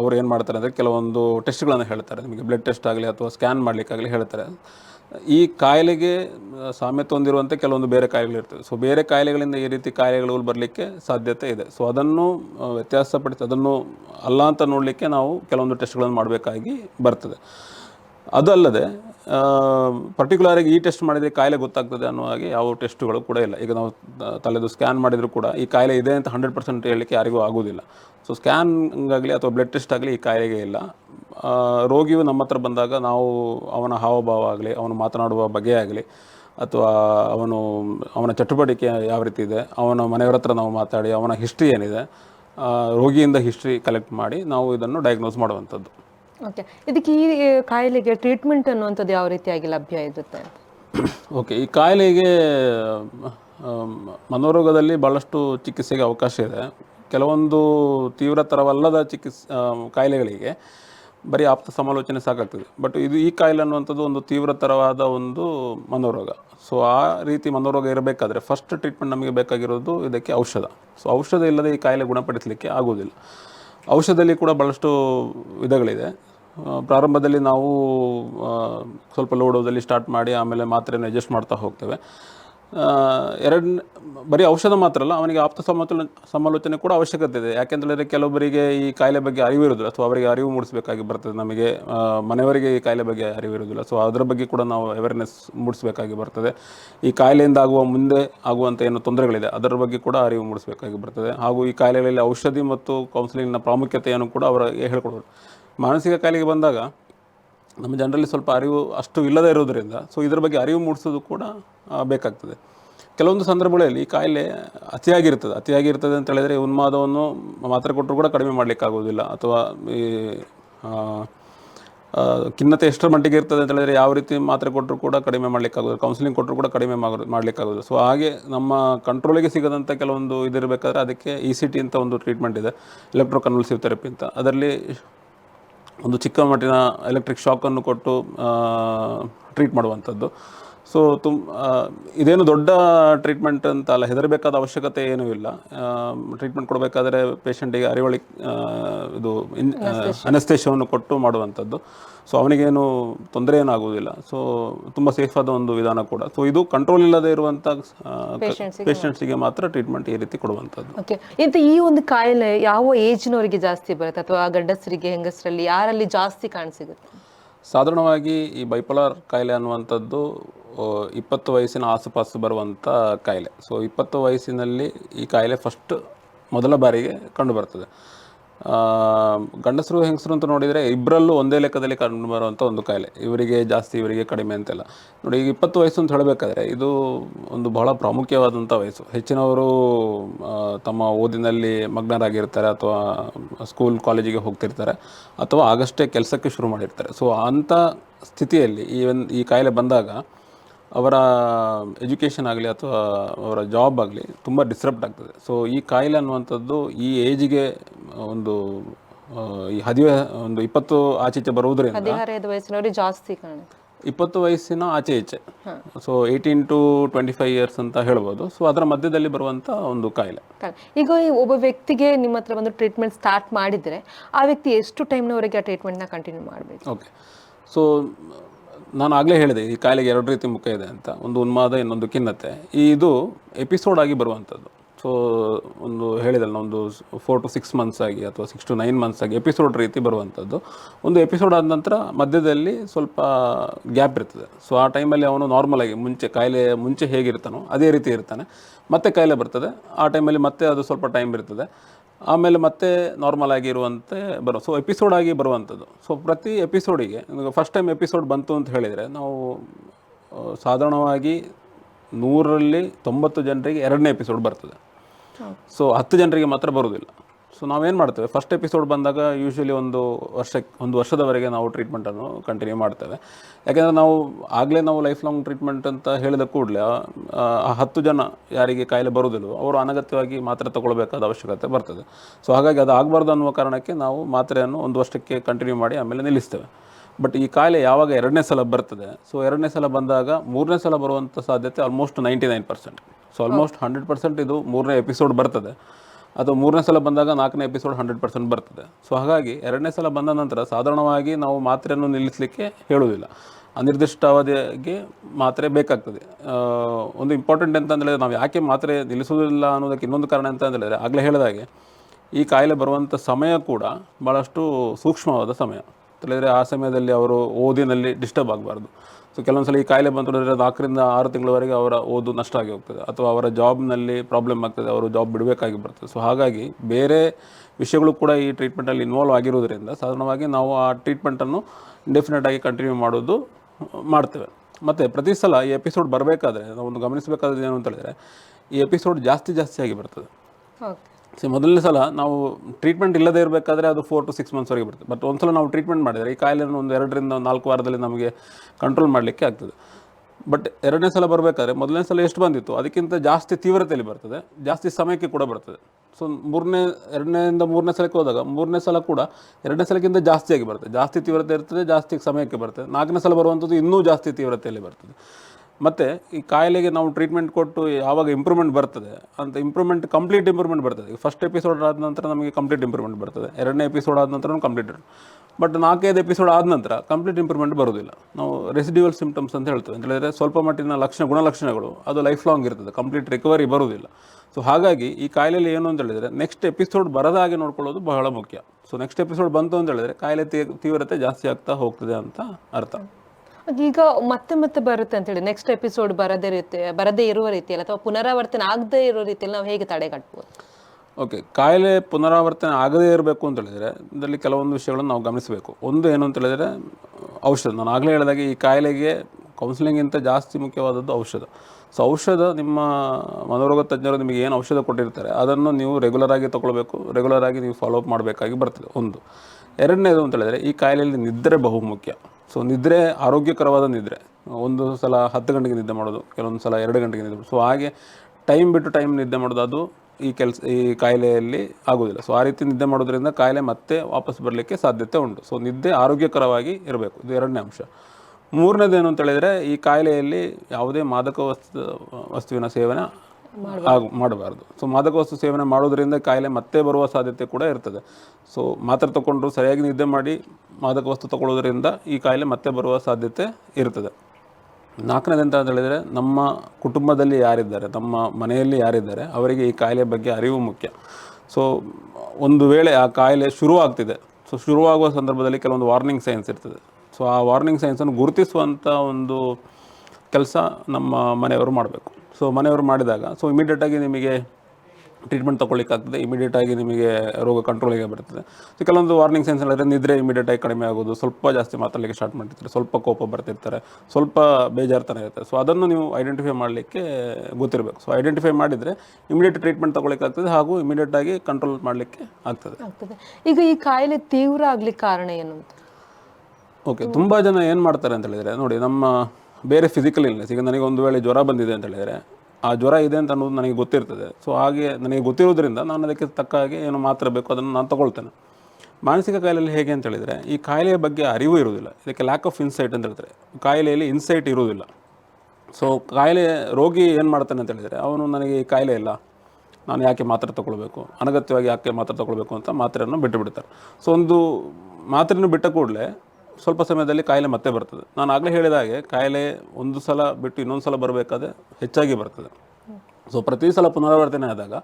ಅವರು ಏನು ಮಾಡ್ತಾರೆ ಅಂದರೆ ಕೆಲವೊಂದು ಟೆಸ್ಟ್ಗಳನ್ನು ಹೇಳ್ತಾರೆ. ನಿಮಗೆ ಬ್ಲಡ್ ಟೆಸ್ಟ್ ಆಗಲಿ ಅಥವಾ ಸ್ಕ್ಯಾನ್ ಮಾಡಲಿಕ್ಕಾಗಲಿ ಹೇಳ್ತಾರೆ. ಈ ಕಾಯಿಲೆಗೆ ಸಾಮ್ಯತೆ ಹೊಂದಿರುವಂಥ ಕೆಲವೊಂದು ಬೇರೆ ಕಾಯಿಲೆಗಳಿರ್ತವೆ. ಸೊ ಬೇರೆ ಕಾಯಿಲೆಗಳಿಂದ ಈ ರೀತಿ ಕಾಯಿಲೆಗಳು ಬರಲಿಕ್ಕೆ ಸಾಧ್ಯತೆ ಇದೆ. ಸೊ ಅದನ್ನು ವ್ಯತ್ಯಾಸಪಡಿಸಿ, ಅದನ್ನು ಅಲ್ಲ ಅಂತ ನೋಡಲಿಕ್ಕೆ ನಾವು ಕೆಲವೊಂದು ಟೆಸ್ಟ್ಗಳನ್ನು ಮಾಡಬೇಕಾಗಿ ಬರ್ತದೆ. ಅದಲ್ಲದೆ ಪರ್ಟಿಕ್ಯುಲರ್ ಆಗಿ ಈ ಟೆಸ್ಟ್ ಮಾಡಿದರೆ ಕಾಯಿಲೆ ಗೊತ್ತಾಗ್ತದೆ ಅನ್ನೋ ಹಾಗೆ ಯಾವ ಟೆಸ್ಟ್ಗಳು ಕೂಡ ಇಲ್ಲ. ಈಗ ನಾವು ತಲೆದು ಸ್ಕ್ಯಾನ್ ಮಾಡಿದರೂ ಕೂಡ ಈ ಕಾಯಿಲೆ ಇದೆ ಅಂತ ಹಂಡ್ರೆಡ್ ಪರ್ಸೆಂಟ್ ಹೇಳಲಿಕ್ಕೆ ಯಾರಿಗೂ ಆಗೋದಿಲ್ಲ. ಸೊ ಸ್ಕ್ಯಾನ್ಗಾಗಲಿ ಅಥವಾ ಬ್ಲಡ್ ಟೆಸ್ಟ್ ಆಗಲಿ ಈ ಕಾಯಿಲೆಗೆ ಇಲ್ಲ. ರೋಗಿಯು ನಮ್ಮ ಹತ್ರ ಬಂದಾಗ ನಾವು ಅವನ ಹಾವಭಾವ ಆಗಲಿ, ಅವನು ಮಾತನಾಡುವ ಬಗೆ ಆಗಲಿ, ಅಥವಾ ಅವನು, ಅವನ ಚಟುವಟಿಕೆ ಯಾವ ರೀತಿ ಇದೆ, ಅವನ ಮನೆಯವರ ಹತ್ರ ನಾವು ಮಾತಾಡಿ, ಅವನ ಹಿಸ್ಟ್ರಿ ಏನಿದೆ ರೋಗಿಯಿಂದ ಹಿಸ್ಟ್ರಿ ಕಲೆಕ್ಟ್ ಮಾಡಿ ನಾವು ಇದನ್ನು ಡಯಾಗ್ನೋಸ್ ಮಾಡುವಂಥದ್ದು. ಓಕೆ ಇದಕ್ಕೆ ಈ ಕಾಯಿಲೆಗೆ ಟ್ರೀಟ್ಮೆಂಟ್ ಅನ್ನುವಂಥದ್ದು ಯಾವ ರೀತಿಯಾಗಿ ಲಭ್ಯ ಇರುತ್ತೆ ಓಕೆ ಈ ಕಾಯಿಲೆಗೆ ಮನೋರೋಗದಲ್ಲಿ ಭಾಳಷ್ಟು ಚಿಕಿತ್ಸೆಗೆ ಅವಕಾಶ ಇದೆ. ಕೆಲವೊಂದು ತೀವ್ರತರವಲ್ಲದ ಚಿಕಿತ್ಸೆ ಕಾಯಿಲೆಗಳಿಗೆ ಬರೀ ಆಪ್ತ ಸಮಾಲೋಚನೆ ಸಾಕಾಗ್ತದೆ. ಬಟ್ ಇದು ಈ ಕಾಯಿಲೆ ಅನ್ನುವಂಥದ್ದು ಒಂದು ತೀವ್ರತರವಾದ ಒಂದು ಮನೋರೋಗ. ಸೊ ಆ ರೀತಿ ಮನೋರೋಗ ಇರಬೇಕಾದ್ರೆ ಫಸ್ಟ್ ಟ್ರೀಟ್ಮೆಂಟ್ ನಮಗೆ ಬೇಕಾಗಿರೋದು ಇದಕ್ಕೆ ಔಷಧ. ಸೊ ಔಷಧ ಇಲ್ಲದೆ ಈ ಕಾಯಿಲೆ ಗುಣಪಡಿಸಲಿಕ್ಕೆ ಆಗೋದಿಲ್ಲ ಔಷಧದಲ್ಲಿ ಕೂಡ ಭಾಳಷ್ಟು ವಿಧಗಳಿದೆ. ಪ್ರಾರಂಭದಲ್ಲಿ ನಾವು ಸ್ವಲ್ಪ ಲೋಡೋದಲ್ಲಿ ಸ್ಟಾರ್ಟ್ ಮಾಡಿ ಆಮೇಲೆ ಮಾತ್ರೆಯನ್ನು ಅಡ್ಜಸ್ಟ್ ಮಾಡ್ತಾ ಹೋಗ್ತೇವೆ. ಎರಡನೇ ಬರೀ ಔಷಧ ಮಾತ್ರ ಅಲ್ಲ, ಅವನಿಗೆ ಆಪ್ತ ಸಮತೋಲ ಸಮಾಲೋಚನೆ ಕೂಡ ಅವಶ್ಯಕತೆ ಇದೆ. ಯಾಕೆಂದರೆ ಕೆಲವೊಬ್ಬರಿಗೆ ಈ ಕಾಯಿಲೆ ಬಗ್ಗೆ ಅರಿವು ಇರೋದಿಲ್ಲ. ಅಥವಾ ಅವರಿಗೆ ಅರಿವು ಮೂಡಿಸಬೇಕಾಗಿ ಬರ್ತದೆ ನಮಗೆ. ಮನೆಯವರಿಗೆ ಈ ಕಾಯಿಲೆ ಬಗ್ಗೆ ಅರಿವು ಇರೋದಿಲ್ಲ. ಸೊ ಅದರ ಬಗ್ಗೆ ಕೂಡ ನಾವು ಅವೇರ್ನೆಸ್ ಮೂಡಿಸಬೇಕಾಗಿ ಬರ್ತದೆ. ಈ ಕಾಯಿಲೆಯಿಂದ ಆಗುವ ಮುಂದೆ ಆಗುವಂಥ ಏನು ತೊಂದರೆಗಳಿದೆ, ಅದರ ಬಗ್ಗೆ ಕೂಡ ಅರಿವು ಮೂಡಿಸಬೇಕಾಗಿ ಬರ್ತದೆ. ಹಾಗೂ ಈ ಕಾಯಿಲೆಗಳಲ್ಲಿ ಔಷಧಿ ಮತ್ತು ಕೌನ್ಸಿಲಿಂಗ್ನ ಪ್ರಾಮುಖ್ಯತೆಯನ್ನು ಕೂಡ ಅವರಿಗೆ ಹೇಳ್ಕೊಡೋದು ಮಾನಸಿಕ ಕಾಯಿಲೆಗೆ ಬಂದಾಗ ನಮ್ಮ ಜನರಲ್ಲಿ ಸ್ವಲ್ಪ ಅರಿವು ಅಷ್ಟು ಇಲ್ಲದೇ ಇರೋದರಿಂದ ಸೊ ಇದ್ರ ಬಗ್ಗೆ ಅರಿವು ಮೂಡಿಸೋದು ಕೂಡ ಬೇಕಾಗ್ತದೆ. ಕೆಲವೊಂದು ಸಂದರ್ಭಗಳಲ್ಲಿ ಕಾಯಿಲೆ ಅತಿಯಾಗಿರ್ತದೆ. ಅತಿಯಾಗಿರ್ತದೆ ಅಂತ ಹೇಳಿದರೆ ಉನ್ಮಾದವನ್ನು ಮಾತ್ರೆ ಕೊಟ್ಟರು ಕೂಡ ಕಡಿಮೆ ಮಾಡಲಿಕ್ಕಾಗೋದಿಲ್ಲ ಅಥವಾ ಈ ಖಿನ್ನತೆ ಎಷ್ಟರ ಮಟ್ಟಿಗೆ ಇರ್ತದೆ ಅಂತ ಹೇಳಿದರೆ ಯಾವ ರೀತಿ ಮಾತ್ರೆ ಕೊಟ್ಟರು ಕೂಡ ಕಡಿಮೆ ಮಾಡಲಿಕ್ಕಾಗೋದು ಕೌನ್ಸಿಲಿಂಗ್ ಕೊಟ್ಟರು ಕೂಡ ಕಡಿಮೆ ಮಾಡಲಿಕ್ಕಾಗೋದಿಲ್ಲ ಮಾಡಲಿಕ್ಕಾಗೋದು ಸೊ ಹಾಗೆ ನಮ್ಮ ಕಂಟ್ರೋಲಿಗೆ ಸಿಗದಂಥ ಕೆಲವೊಂದು ಇದಿರಬೇಕಾದ್ರೆ ಅದಕ್ಕೆ ಇ ಸಿ ಟಿ ಅಂತ ಒಂದು ಟ್ರೀಟ್ಮೆಂಟ್ ಇದೆ ಎಲೆಕ್ಟ್ರೋ ಕನ್ವಲ್ಸಿವ್ ಥೆರಪಿ ಅಂತ. ಅದರಲ್ಲಿ ಒಂದು ಚಿಕ್ಕ ಮಟ್ಟಿನ ಎಲೆಕ್ಟ್ರಿಕ್ ಶಾಕನ್ನು ಕೊಟ್ಟು ಟ್ರೀಟ್ ಮಾಡುವಂಥದ್ದು. ಸೊ ತುಮ್ ಇದೇನು ದೊಡ್ಡ ಟ್ರೀಟ್ಮೆಂಟ್ ಅಂತ ಅಲ್ಲ ಹೆದರಬೇಕಾದ ಅವಶ್ಯಕತೆ ಏನೂ ಇಲ್ಲ. ಟ್ರೀಟ್ಮೆಂಟ್ ಕೊಡಬೇಕಾದ್ರೆ ಪೇಷಂಟಿಗೆ ಅರಿವಳಿ ಇದು ಇನ್ ಅನಸ್ತೇಶವನ್ನು ಕೊಟ್ಟು ಮಾಡುವಂಥದ್ದು. ಸೊ ಅವನಿಗೇನು ತೊಂದರೆ ಏನೂ ಆಗುವುದಿಲ್ಲ. ಸೊ ತುಂಬ ಸೇಫ್ ಆದ ಒಂದು ವಿಧಾನ ಕೂಡ. ಸೊ ಇದು ಕಂಟ್ರೋಲ್ ಇಲ್ಲದೆ ಇರುವಂಥ ಪೇಷಂಟ್ಸಿಗೆ ಮಾತ್ರ ಟ್ರೀಟ್ಮೆಂಟ್ ಈ ರೀತಿ ಕೊಡುವಂಥದ್ದು. ಓಕೆ ಇಂತ ಈ ಒಂದು ಕಾಯಿಲೆ ಯಾವ ಏಜ್ನವರಿಗೆ ಜಾಸ್ತಿ ಬರುತ್ತೆ? ಅಥವಾ ಗಂಡಸರಿಗೆ ಹೆಂಗಸರಲ್ಲಿ ಯಾರಲ್ಲಿ ಜಾಸ್ತಿ ಕಾಣಸಿಗುತ್ತೆ ಸಾಧಾರಣವಾಗಿ ಈ ಬೈಪೋಲಾರ್ ಕಾಯಿಲೆ ಅನ್ನುವಂಥದ್ದು ಇಪ್ಪತ್ತು ವಯಸ್ಸಿನ ಆಸುಪಾಸು ಬರುವಂಥ ಕಾಯಿಲೆ. ಸೊ ಇಪ್ಪತ್ತು ವಯಸ್ಸಿನಲ್ಲಿ ಈ ಕಾಯಿಲೆ ಫಸ್ಟ್ ಮೊದಲ ಬಾರಿಗೆ ಕಂಡುಬರ್ತದೆ ಬರ್ತದೆ. ಗಂಡಸರು ಹೆಂಗಸರು ಅಂತ ನೋಡಿದರೆ ಇಬ್ಬರಲ್ಲೂ ಒಂದೇ ಲೆಕ್ಕದಲ್ಲಿ ಕಂಡುಬರುವಂಥ ಒಂದು ಕಾಯಿಲೆ. ಇವರಿಗೆ ಜಾಸ್ತಿ, ಇವರಿಗೆ ಕಡಿಮೆ ಅಂತೆಲ್ಲ. ನೋಡಿ, ಈಗ ಇಪ್ಪತ್ತು ವಯಸ್ಸು ಅಂತ ಹೇಳಬೇಕಾದ್ರೆ ಇದು ಒಂದು ಬಹಳ ಪ್ರಾಮುಖ್ಯವಾದಂಥ ವಯಸ್ಸು. ಹೆಚ್ಚಿನವರು ತಮ್ಮ ಓದಿನಲ್ಲಿ ಮಗ್ನರಾಗಿರ್ತಾರೆ ಅಥವಾ ಸ್ಕೂಲ್ ಕಾಲೇಜಿಗೆ ಹೋಗ್ತಿರ್ತಾರೆ ಅಥವಾ ಆಗಷ್ಟೇ ಕೆಲಸಕ್ಕೆ ಶುರು ಮಾಡಿರ್ತಾರೆ. ಸೊ ಅಂಥ ಸ್ಥಿತಿಯಲ್ಲಿ ಈ ಒಂದು, ಈ ಕಾಯಿಲೆ ಬಂದಾಗ ಅವರ ಎಜುಕೇಷನ್ ಆಗಲಿ ಅಥವಾ ಅವರ ಜಾಬ್ ಆಗಲಿ ತುಂಬ ಡಿಸ್ಟರ್ಬ್ಡ್ ಆಗ್ತದೆ. ಸೊ ಈ ಕಾಯಿಲೆ ಅನ್ನುವಂಥದ್ದು ಈ ಏಜಿಗೆ ಒಂದು ಈ ಹದಿವೆ ಒಂದು ಇಪ್ಪತ್ತು ಆಚೀಚೆ ಬರುವುದರಿಂದ ಹದಿಹರೆಯದ ಜಾಸ್ತಿ ಕಾಣುತ್ತೆ. ಇಪ್ಪತ್ತು ವಯಸ್ಸಿನ ಆಚೆ ಈಚೆ. So eighteen to twenty five years ಅಂತ ಹೇಳ್ಬೋದು. ಸೊ ಅದರ ಮಧ್ಯದಲ್ಲಿ ಬರುವಂಥ ಒಂದು ಕಾಯಿಲೆ. ಈಗ ಒಬ್ಬ ವ್ಯಕ್ತಿಗೆ ನಿಮ್ಮ ಹತ್ರ ಬಂದು ಟ್ರೀಟ್ಮೆಂಟ್ ಸ್ಟಾರ್ಟ್ ಮಾಡಿದ್ರೆ ಆ ವ್ಯಕ್ತಿ ಎಷ್ಟು ಟೈಮ್ನವರೆಗೆ ಆ ಟ್ರೀಟ್ಮೆಂಟ್ನ ಕಂಟಿನ್ಯೂ ಮಾಡಬೇಕು? ಓಕೆ ಸೊ ನಾನು ಆಗಲೇ ಹೇಳಿದೆ, ಈ ಕಾಯಿಲೆಗೆ ಎರಡು ರೀತಿ ಮುಖ ಇದೆ ಅಂತ. ಒಂದು ಉನ್ಮಾದ, ಇನ್ನೊಂದು ಖಿನ್ನತೆ. ಇದು ಎಪಿಸೋಡ್ ಆಗಿ ಬರುವಂಥದ್ದು. ಸೊ ಒಂದು ಹೇಳಿದಲ್ಲ, ಒಂದು ಫೋರ್ ಟು ಸಿಕ್ಸ್ ಮಂತ್ಸ್ ಆಗಿ ಅಥವಾ ಸಿಕ್ಸ್ ಟು ನೈನ್ ಮಂತ್ಸ್ ಆಗಿ ಎಪಿಸೋಡ್ ರೀತಿ ಬರುವಂಥದ್ದು. ಒಂದು ಎಪಿಸೋಡ್ ಆದ ನಂತರ ಮಧ್ಯದಲ್ಲಿ ಸ್ವಲ್ಪ ಗ್ಯಾಪ್ ಇರ್ತದೆ. ಸೊ ಆ ಟೈಮಲ್ಲಿ ಅವನು ನಾರ್ಮಲ್ ಆಗಿ ಮುಂಚೆ ಕಾಯಿಲೆ ಮುಂಚೆ ಹೇಗಿರ್ತಾನೋ ಅದೇ ರೀತಿ ಇರ್ತಾನೆ. ಮತ್ತೆ ಕಾಯಿಲೆ ಬರ್ತದೆ. ಆ ಟೈಮಲ್ಲಿ ಮತ್ತೆ ಅದು ಸ್ವಲ್ಪ ಟೈಮ್ ಇರ್ತದೆ. ಆಮೇಲೆ ಮತ್ತೆ ನಾರ್ಮಲ್ ಆಗಿರುವಂತೆ ಬರೋ ಸೊ ಎಪಿಸೋಡ್ ಆಗಿ ಬರುವಂಥದ್ದು. ಸೊ ಪ್ರತಿ ಎಪಿಸೋಡಿಗೆ ಫಸ್ಟ್ ಟೈಮ್ ಎಪಿಸೋಡ್ ಬಂತು ಅಂತ ಹೇಳಿದರೆ ನಾವು ಸಾಧಾರಣವಾಗಿ ನೂರರಲ್ಲಿ ತೊಂಬತ್ತು ಜನರಿಗೆ ಎರಡನೇ ಎಪಿಸೋಡ್ ಬರ್ತದೆ. ಸೊ ಹತ್ತು ಜನರಿಗೆ ಮಾತ್ರ ಬರೋದಿಲ್ಲ ಸೊ ನಾವೇನು ಮಾಡ್ತೇವೆ? ಫಸ್ಟ್ ಎಪಿಸೋಡ್ ಬಂದಾಗ ಯೂಶ್ವಲಿ ಒಂದು ವರ್ಷಕ್ಕೆ, ಒಂದು ವರ್ಷದವರೆಗೆ ನಾವು ಟ್ರೀಟ್ಮೆಂಟನ್ನು ಕಂಟಿನ್ಯೂ ಮಾಡ್ತೇವೆ. ಯಾಕೆಂದರೆ ನಾವು ಆಗಲೇ ನಾವು ಲೈಫ್ ಲಾಂಗ್ ಟ್ರೀಟ್ಮೆಂಟ್ ಅಂತ ಹೇಳಿದ ಕೂಡಲೇ, ಆ ಹತ್ತು ಜನ ಯಾರಿಗೆ ಕಾಯಿಲೆ ಬರುವುದಿಲ್ಲವೋ ಅವರು ಅನಗತ್ಯವಾಗಿ ಮಾತ್ರೆ ತಗೊಳ್ಬೇಕಾದ ಅವಶ್ಯಕತೆ ಬರ್ತದೆ. ಸೊ ಹಾಗಾಗಿ ಅದು ಆಗಬಾರ್ದು ಅನ್ನುವ ಕಾರಣಕ್ಕೆ ನಾವು ಮಾತ್ರೆಯನ್ನು ಒಂದು ವರ್ಷಕ್ಕೆ ಕಂಟಿನ್ಯೂ ಮಾಡಿ ಆಮೇಲೆ ನಿಲ್ಲಿಸ್ತೇವೆ. ಬಟ್ ಈ ಕಾಯಿಲೆ ಯಾವಾಗ ಎರಡನೇ ಸಲ ಬರ್ತದೆ ಸೊ ಎರಡನೇ ಸಲ ಬಂದಾಗ ಮೂರನೇ ಸಲ ಬರುವಂಥ ಸಾಧ್ಯತೆ almost ninety nine percent so almost hundred percent ಇದು ಮೂರನೇ ಎಪಿಸೋಡ್ ಬರ್ತದೆ. ಅಥವಾ ಮೂರನೇ ಸಲ ಬಂದಾಗ ನಾಲ್ಕನೇ ಎಪಿಸೋಡ್ ಹಂಡ್ರೆಡ್ ಪರ್ಸೆಂಟ್ ಬರ್ತದೆ. ಸೊ ಹಾಗಾಗಿ ಎರಡನೇ ಸಲ ಬಂದ ನಂತರ ಸಾಧಾರಣವಾಗಿ ನಾವು ಮಾತ್ರೆಯನ್ನು ನಿಲ್ಲಿಸಲಿಕ್ಕೆ ಹೇಳುವುದಿಲ್ಲ. ಅನಿರ್ದಿಷ್ಟ ಅವಧಿಗೆ ಮಾತ್ರೆ ಬೇಕಾಗ್ತದೆ. ಒಂದು ಇಂಪಾರ್ಟೆಂಟ್ ಅಂತ ನಾವು ಯಾಕೆ ಮಾತ್ರೆ ನಿಲ್ಲಿಸುವುದಿಲ್ಲ ಅನ್ನೋದಕ್ಕೆ ಇನ್ನೊಂದು ಕಾರಣ ಅಂತ ಹೇಳಿದ್ರೆ ಆಗಲೇ ಹೇಳಿದಾಗೆ ಈ ಕಾಯಿಲೆ ಬರುವಂಥ ಸಮಯ ಕೂಡ ಭಾಳಷ್ಟು ಸೂಕ್ಷ್ಮವಾದ ಸಮಯ. ಹೇಳಿದರೆ ಆ ಸಮಯದಲ್ಲಿ ಅವರು ಓದಿನಲ್ಲಿ ಡಿಸ್ಟರ್ಬ್ ಆಗಬಾರ್ದು. ಸೊ ಕೆಲವೊಂದು ಸಲ ಈ ಕಾಯಿಲೆ ಬಂತು ಅಂದರೆ ನಾಲ್ಕರಿಂದ ಆರು ತಿಂಗಳವರೆಗೆ ಅವರ ಓದು ನಷ್ಟ ಆಗಿ ಹೋಗ್ತದೆ. ಅಥವಾ ಅವರ ಜಾಬ್ನಲ್ಲಿ ಪ್ರಾಬ್ಲಮ್ ಆಗ್ತದೆ, ಅವರು ಜಾಬ್ ಬಿಡಬೇಕಾಗಿ ಬರ್ತದೆ. ಸೊ ಹಾಗಾಗಿ ಬೇರೆ ವಿಷಯಗಳು ಕೂಡ ಈ ಟ್ರೀಟ್ಮೆಂಟಲ್ಲಿ ಇನ್ವಾಲ್ವ್ ಆಗಿರೋದ್ರಿಂದ ಸಾಧಾರಣವಾಗಿ ನಾವು ಆ ಟ್ರೀಟ್ಮೆಂಟನ್ನು ಡೆಫಿನೆಟಾಗಿ ಕಂಟಿನ್ಯೂ ಮಾಡೋದು ಮಾಡ್ತೇವೆ. ಮತ್ತು ಪ್ರತಿ ಸಲ ಈ ಎಪಿಸೋಡ್ ಬರಬೇಕಾದ್ರೆ, ನಾವು ಒಂದು ಗಮನಿಸಬೇಕಾದ್ರೆ ಏನು ಅಂತ ಹೇಳಿದ್ರೆ, ಈ ಎಪಿಸೋಡ್ ಜಾಸ್ತಿ ಜಾಸ್ತಿಯಾಗಿ ಬರ್ತದೆ. ಓಕೆ ಸೊ ಮೊದಲನೇ ಸಲ ನಾವು ಟ್ರೀಟ್ಮೆಂಟ್ ಇಲ್ಲದೇ ಇರಬೇಕಾದ್ರೆ ಅದು ಫೋರ್ ಟು ಸಿಕ್ಸ್ ಮಂತ್ಸ್ವರೆಗೆ ಬರ್ತದೆ ಬಟ್ ಒಂದ್ಸಲ ನಾವು ಟ್ರೀಟ್ಮೆಂಟ್ ಮಾಡಿದರೆ ಈ ಕಾಯಿಲೆಯನ್ನು ಒಂದು ಎರಡರಿಂದ ಒಂದು ನಾಲ್ಕು ವಾರದಲ್ಲಿ ನಮಗೆ ಕಂಟ್ರೋಲ್ ಮಾಡಲಿಕ್ಕೆ ಆಗ್ತದೆ. ಬಟ್ ಎರಡನೇ ಸಲ ಬರಬೇಕಾದ್ರೆ ಮೊದಲನೇ ಸಲ ಎಷ್ಟು ಬಂದಿತ್ತು? ಅದಕ್ಕಿಂತ ಜಾಸ್ತಿ ತೀವ್ರತೆಯಲ್ಲಿ ಬರ್ತದೆ. ಜಾಸ್ತಿ ಸಮಯಕ್ಕೆ ಕೂಡ ಬರ್ತದೆ. ಸೊ ಮೂರನೇ, ಎರಡನೇಯಿಂದ ಮೂರನೇ ಸಲಕ್ಕೆ ಹೋದಾಗ ಮೂರನೇ ಸಲ ಕೂಡ ಎರಡನೇ ಸಲಕ್ಕಿಂತ ಜಾಸ್ತಿಯಾಗಿ ಬರ್ತದೆ. ಜಾಸ್ತಿ ತೀವ್ರತೆ ಇರ್ತದೆ, ಜಾಸ್ತಿ ಸಮಯಕ್ಕೆ ಬರ್ತದೆ. ನಾಲ್ಕನೇ ಸಲ ಬರುವಂಥದ್ದು ಇನ್ನೂ ಜಾಸ್ತಿ ತೀವ್ರತೆಯಲ್ಲಿ ಬರ್ತದೆ. ಮತ್ತು ಈ ಕಾಯಿಲೆಗೆ ನಾವು ಟ್ರೀಟ್ಮೆಂಟ್ ಕೊಟ್ಟು ಯಾವಾಗ ಇಂಪ್ರೂವ್ಮೆಂಟ್ ಬರ್ತದೆ, ಅಂತ ಇಂಪ್ರೂವ್ಮೆಂಟ್ ಕಂಪ್ಲೀಟ್ ಇಂಪ್ರೂವ್ಮೆಂಟ್ ಬರ್ತದೆ. ಫಸ್ಟ್ ಎಪಿಸೋಡ್ ಆದ ನಂತರ ನಮಗೆ ಕಂಪ್ಲೀಟ್ ಇಂಪ್ರೂವ್ಮೆಂಟ್ ಬರ್ತದೆ. ಎರಡನೇ ಎಪಿಸೋಡ್ ಆದ ನಂತರ ಕಂಪ್ಲೀಟ್ ಬಟ್ ನಾಲ್ಕೈದು ಎಪಿಸೋಡ್ ಆದ ನಂತರ ಕಂಪ್ಲೀಟ್ ಇಂಪ್ರೂವ್ಮೆಂಟ್ ಬರೋದಿಲ್ಲ ನಾವು ರೆಸಿಡ್ಯೂವಲ್ ಸಿಂಪ್ಟಮ್ಸ್ ಅಂತ ಹೇಳ್ತೇವೆ. ಅಂತ ಹೇಳಿದರೆ ಸ್ವಲ್ಪ ಮಟ್ಟಿನ ಲಕ್ಷಣ, ಗುಣಲಕ್ಷಣಗಳು, ಅದು ಲೈಫ್ ಲಾಂಗ್ ಇರ್ತದೆ. ಕಂಪ್ಲೀಟ್ ರಿಕವರಿ ಬರೋದಿಲ್ಲ ಸೊ ಹಾಗಾಗಿ ಈ ಕಾಯಿಲೆಯಲ್ಲಿ ಏನು ಅಂತ ಹೇಳಿದರೆ ನೆಕ್ಸ್ಟ್ ಎಪಿಸೋಡ್ ಬರದ ಹಾಗೆ ನೋಡ್ಕೊಳ್ಳೋದು ಬಹಳ ಮುಖ್ಯ. ಸೊ ನೆಕ್ಸ್ಟ್ ಎಪಿಸೋಡ್ ಬಂತು ಅಂತ ಹೇಳಿದ್ರೆ ಕಾಯಿಲೆ ತೀವ್ರತೆ ಜಾಸ್ತಿ ಆಗ್ತಾ ಹೋಗ್ತದೆ ಅಂತ ಅರ್ಥ. ಈಗ ಮತ್ತೆ ಮತ್ತೆ ಬರುತ್ತೆ ಅಂತ ಹೇಳಿ ನೆಕ್ಸ್ಟ್ ಎಪಿಸೋಡ್ ಬರದೇ ರೀತಿ ಬರದೇ ಇರುವ ರೀತಿಯಲ್ಲಿ ಅಥವಾ ಪುನರಾವರ್ತನೆ ಆಗದೇ ಇರೋ ರೀತಿಯಲ್ಲಿ ನಾವು ಹೇಗೆ ತಡೆಗಟ್ಟಬಹುದು ಓಕೆ ಕಾಯಿಲೆ ಪುನರಾವರ್ತನೆ ಆಗದೇ ಇರಬೇಕು ಅಂತ ಹೇಳಿದ್ರೆ ಇದರಲ್ಲಿ ಕೆಲವೊಂದು ವಿಷಯಗಳನ್ನು ನಾವು ಗಮನಿಸಬೇಕು. ಒಂದು ಏನು ಅಂತ ಹೇಳಿದ್ರೆ ಔಷಧ. ನಾನು ಆಗಲೇ ಹೇಳಿದಾಗ ಈ ಕಾಯಿಲೆಗೆ ಕೌನ್ಸಿಲಿಂಗಿಂತ ಜಾಸ್ತಿ ಮುಖ್ಯವಾದದ್ದು ಔಷಧ. ಸೊ ಔಷಧ ನಿಮ್ಮ ಮನೋರೋಗ ತಜ್ಞರು ನಿಮಗೆ ಏನು ಔಷಧ ಕೊಟ್ಟಿರ್ತಾರೆ ಅದನ್ನು ನೀವು ರೆಗ್ಯುಲರ್ ಆಗಿ ತೊಗೊಳ್ಬೇಕು ರೆಗ್ಯುಲರ್ ಆಗಿ ನೀವು ಫಾಲೋ ಅಪ್ ಮಾಡಬೇಕಾಗಿ ಬರ್ತದೆ. ಒಂದು. ಎರಡನೇದು ಅಂತ ಹೇಳಿದ್ರೆ ಈ ಕಾಯಿಲೆಯಲ್ಲಿ ನಿದ್ರೆ ಬಹು ಮುಖ್ಯ ಸೊ ನಿದ್ರೆ, ಆರೋಗ್ಯಕರವಾದ ನಿದ್ರೆ. ಒಂದು ಸಲ ಹತ್ತು ಗಂಟೆಗೆ ನಿದ್ದೆ ಮಾಡೋದು, ಕೆಲವೊಂದು ಸಲ ಎರಡು ಗಂಟೆಗೆ ನಿದ್ದೆ ಸೊ ಹಾಗೆ ಟೈಮ್ ಬಿಟ್ಟು ಟೈಮ್ ನಿದ್ದೆ ಮಾಡೋದು, ಅದು ಈ ಕೆಲಸ, ಈ ಕಾಯಿಲೆಯಲ್ಲಿ ಆಗೋದಿಲ್ಲ ಸೊ ಆ ರೀತಿ ನಿದ್ದೆ ಮಾಡೋದ್ರಿಂದ ಕಾಯಿಲೆ ಮತ್ತೆ ವಾಪಸ್ ಬರಲಿಕ್ಕೆ ಸಾಧ್ಯತೆ ಉಂಟು. ಸೊ ನಿದ್ದೆ ಆರೋಗ್ಯಕರವಾಗಿ ಇರಬೇಕು. ಇದು ಎರಡನೇ ಅಂಶ. ಮೂರನೇದು ಏನು ಅಂತ ಹೇಳಿದರೆ, ಈ ಕಾಯಿಲೆಯಲ್ಲಿ ಯಾವುದೇ ಮಾದಕ ವಸ್ತು, ವಸ್ತುವಿನ ಸೇವನೆ ಮಾಡಬಾರ್ದು. ಸೊ ಮಾದಕ ವಸ್ತು ಸೇವನೆ ಮಾಡೋದ್ರಿಂದ ಕಾಯಿಲೆ ಮತ್ತೆ ಬರುವ ಸಾಧ್ಯತೆ ಕೂಡ ಇರ್ತದೆ. ಸೊ ಮಾತ್ರೆ ತಗೊಂಡ್ರು ಸರಿಯಾಗಿ ನಿದ್ದೆ ಮಾಡಿ ಮಾದಕ ವಸ್ತು ತಗೊಳ್ಳೋದ್ರಿಂದ ಈ ಕಾಯಿಲೆ ಮತ್ತೆ ಬರುವ ಸಾಧ್ಯತೆ ಇರ್ತದೆ. ನಾಲ್ಕನೇದು ಅಂತ ಹೇಳಿದರೆ, ನಮ್ಮ ಕುಟುಂಬದಲ್ಲಿ ಯಾರಿದ್ದಾರೆ, ನಮ್ಮ ಮನೆಯಲ್ಲಿ ಯಾರಿದ್ದಾರೆ, ಅವರಿಗೆ ಈ ಕಾಯಿಲೆ ಬಗ್ಗೆ ಅರಿವು ಮುಖ್ಯ. ಸೊ ಒಂದು ವೇಳೆ ಆ ಕಾಯಿಲೆ ಶುರುವಾಗ್ತಿದೆ ಸೊ ಶುರುವಾಗುವ ಸಂದರ್ಭದಲ್ಲಿ ಕೆಲವೊಂದು ವಾರ್ನಿಂಗ್ ಸೈನ್ಸ್ ಇರ್ತದೆ. ಸೊ ಆ ವಾರ್ನಿಂಗ್ ಸೈನ್ಸನ್ನು ಗುರುತಿಸುವಂಥ ಒಂದು ಕೆಲಸ ನಮ್ಮ ಮನೆಯವರು ಮಾಡಬೇಕು. ಸೊ ಮನೆಯವರು ಮಾಡಿದಾಗ ಸೊ ಇಮಿಡಿಯೇಟಾಗಿ ನಿಮಗೆ ಟ್ರೀಟ್ಮೆಂಟ್ ತೊಗೊಳ್ಳಿಕ್ಕಾಗ್ತದೆ ಇಮಿಡಿಯೇಟಾಗಿ ನಿಮಗೆ ರೋಗ ಕಂಟ್ರೋಲಿಗೆ ಬರ್ತದೆ. ಸೊ ಕೆಲವೊಂದು ವಾರ್ನಿಂಗ್ ಸೈನ್ಸ್ ಹೇಳಿದ್ರೆ ನಿದ್ರೆ ಇಮಿಡಿಯೇಟಾಗಿ ಕಡಿಮೆ ಆಗೋದು ಸ್ವಲ್ಪ ಜಾಸ್ತಿ ಮಾತಾಡಲಿಕ್ಕೆ ಸ್ಟಾರ್ಟ್ ಮಾಡ್ತಿರ್ತಾರೆ ಸ್ವಲ್ಪ ಕೋಪ ಬರ್ತಿರ್ತಾರೆ ಸ್ವಲ್ಪ ಬೇಜಾರ್ತನ ಇರುತ್ತೆ. ಸೊ ಅದನ್ನು ನೀವು ಐಡೆಂಟಿಫೈ ಮಾಡಲಿಕ್ಕೆ ಗೊತ್ತಿರಬೇಕು. ಸೊ ಐಡೆಂಟಿಫೈ ಮಾಡಿದರೆ ಇಮಿಡಿಯೇಟ್ ಟ್ರೀಟ್ಮೆಂಟ್ ತೊಗೊಳ್ಳಿಕ್ಕಾಗ್ತದೆ ಹಾಗೂ ಇಮಿಡಿಯೇಟಾಗಿ ಕಂಟ್ರೋಲ್ ಮಾಡಲಿಕ್ಕೆ ಆಗ್ತದೆ. ಆಗ್ತದೆ. ಈಗ ಈ ಕಾಯಿಲೆ ತೀವ್ರ ಆಗಲಿಕ್ಕೆ ಕಾರಣ ಏನು ಓಕೆ ತುಂಬ ಜನ ಏನು ಮಾಡ್ತಾರೆ ಅಂತ ಹೇಳಿದರೆ ನೋಡಿ ನಮ್ಮ ಬೇರೆ ಫಿಸಿಕಲ್ ಇಲ್ನೆಸ್ ಈಗ ನನಗೆ ಒಂದು ವೇಳೆ ಜ್ವರ ಬಂದಿದೆ ಅಂತ ಹೇಳಿದರೆ, ಆ ಜ್ವರ ಇದೆ ಅಂತ ಅನ್ನೋದು ನನಗೆ ಗೊತ್ತಿರ್ತದೆ. ಸೊ ಹಾಗೆ ನನಗೆ ಗೊತ್ತಿರೋದ್ರಿಂದ ನಾನು ಅದಕ್ಕೆ ತಕ್ಕ ಹಾಗೆ ಏನು ಮಾತ್ರ ಬೇಕು ಅದನ್ನು ನಾನು ತಗೊಳ್ತೇನೆ. ಮಾನಸಿಕ ಕಾಯಿಲೆಯಲ್ಲಿ ಹೇಗೆ ಅಂತ ಹೇಳಿದರೆ, ಈ ಕಾಯಿಲೆಯ ಬಗ್ಗೆ ಅರಿವು ಇರುವುದಿಲ್ಲ. ಇದಕ್ಕೆ ಲ್ಯಾಕ್ ಆಫ್ ಇನ್ಸೈಟ್ ಅಂತ ಹೇಳ್ತಾರೆ. ಕಾಯಿಲೆಯಲ್ಲಿ ಇನ್ಸೈಟ್ ಇರುವುದಿಲ್ಲ. ಸೊ ಕಾಯಿಲೆ ರೋಗಿ ಏನು ಮಾಡ್ತಾನೆ ಅಂತ ಹೇಳಿದರೆ, ಅವನು ನನಗೆ ಈ ಕಾಯಿಲೆ ಇಲ್ಲ. ನಾನು ಯಾಕೆ ಮಾತ್ರೆ ತೊಗೊಳ್ಬೇಕು? ಅನಗತ್ಯವಾಗಿ ಯಾಕೆ ಮಾತ್ರೆ ತೊಗೊಳ್ಬೇಕು ಅಂತ ಮಾತ್ರೆಯನ್ನು ಬಿಟ್ಟು ಬಿಡ್ತಾರೆ ಸೊ ಒಂದು ಮಾತ್ರೆಯನ್ನು ಬಿಟ್ಟ ಕೂಡಲೇ ಸ್ವಲ್ಪ ಸಮಯದಲ್ಲಿ ಕಾಯಿಲೆ ಮತ್ತೆ ಬರ್ತದೆ. ನಾನು ಆಗಲೇ ಹೇಳಿದ ಹಾಗೆ ಕಾಯಿಲೆ ಒಂದು ಸಲ ಬಿಟ್ಟು ಇನ್ನೊಂದು ಸಲ ಬರಬೇಕಾದ್ರೆ ಹೆಚ್ಚಾಗಿ ಬರ್ತದೆ. ಸೊ ಪ್ರತಿ ಸಲ ಪುನರಾವರ್ತನೆ ಆದಾಗ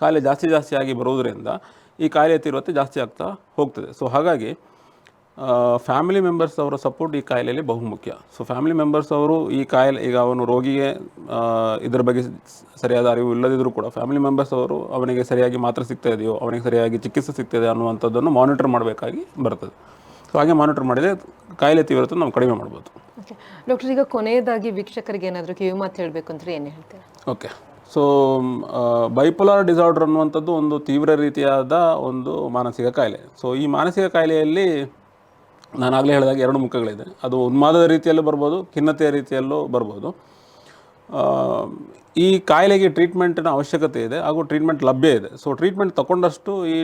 ಕಾಯಿಲೆ ಜಾಸ್ತಿ ಜಾಸ್ತಿ ಆಗಿ ಬರೋದರಿಂದ ಈ ಕಾಯಿಲೆ ತೀವ್ರತೆ ಜಾಸ್ತಿ ಆಗ್ತಾ ಹೋಗ್ತದೆ. ಸೊ ಹಾಗಾಗಿ ಫ್ಯಾಮಿಲಿ ಮೆಂಬರ್ಸ್ ಅವರ ಸಪೋರ್ಟ್ ಈ ಕಾಯಿಲೆಯಲ್ಲಿ ಬಹುಮುಖ್ಯ. ಸೊ ಫ್ಯಾಮಿಲಿ ಮೆಂಬರ್ಸ್ ಅವರು ಈ ಕಾಯಿಲೆ, ಈಗ ಅವನು ರೋಗಿಗೆ ಇದರ ಬಗ್ಗೆ ಸರಿಯಾದ ಅರಿವು ಇಲ್ಲದಿದ್ದರೂ ಕೂಡ ಫ್ಯಾಮಿಲಿ ಮೆಂಬರ್ಸ್ ಅವರು ಅವನಿಗೆ ಸರಿಯಾಗಿ ಮಾತ್ರೆ ಸಿಗ್ತಾ ಇದೆಯೋ, ಅವನಿಗೆ ಸರಿಯಾಗಿ ಚಿಕಿತ್ಸೆ ಸಿಗ್ತದೆ ಅನ್ನುವಂಥದ್ದನ್ನು ಮಾನಿಟರ್ ಮಾಡಬೇಕಾಗಿ ಬರ್ತದೆ. ಸೊ ಹಾಗೆ ಮಾನಿಟರ್ ಮಾಡಿದರೆ ಕಾಯಿಲೆ ತೀವ್ರತೆ ನಾವು ಕಡಿಮೆ ಮಾಡ್ಬೋದು. ಓಕೆ ಡಾಕ್ಟರ್ ಈಗ ಕೊನೆಯದಾಗಿ ವೀಕ್ಷಕರಿಗೆ ಏನಾದರೂ ಕಿವಿ ಮಾತು ಹೇಳಬೇಕು ಅಂದರೆ ಏನು ಹೇಳ್ತೀರಾ? ಓಕೆ ಸೊ ಬೈಪೋಲಾರ್ ಡಿಸಾರ್ಡರ್ ಅನ್ನುವಂಥದ್ದು ಒಂದು ತೀವ್ರ ರೀತಿಯಾದ ಒಂದು ಮಾನಸಿಕ ಕಾಯಿಲೆ. ಸೊ ಈ ಮಾನಸಿಕ ಕಾಯಿಲೆಯಲ್ಲಿ ನಾನು ಆಗಲೇ ಹೇಳಿದಾಗ ಎರಡು ಮುಖಗಳಿದೆ. ಅದು ಉನ್ಮಾದದ ರೀತಿಯಲ್ಲೂ ಬರ್ಬೋದು ಖಿನ್ನತೆಯ ರೀತಿಯಲ್ಲೂ ಬರ್ಬೋದು. ಈ ಕಾಯಿಲೆಗೆ ಟ್ರೀಟ್ಮೆಂಟಿನ ಅವಶ್ಯಕತೆ ಇದೆ ಹಾಗೂ ಟ್ರೀಟ್ಮೆಂಟ್ ಲಭ್ಯ ಇದೆ. ಸೊ ಟ್ರೀಟ್ಮೆಂಟ್ ತಗೊಂಡಷ್ಟು ಈ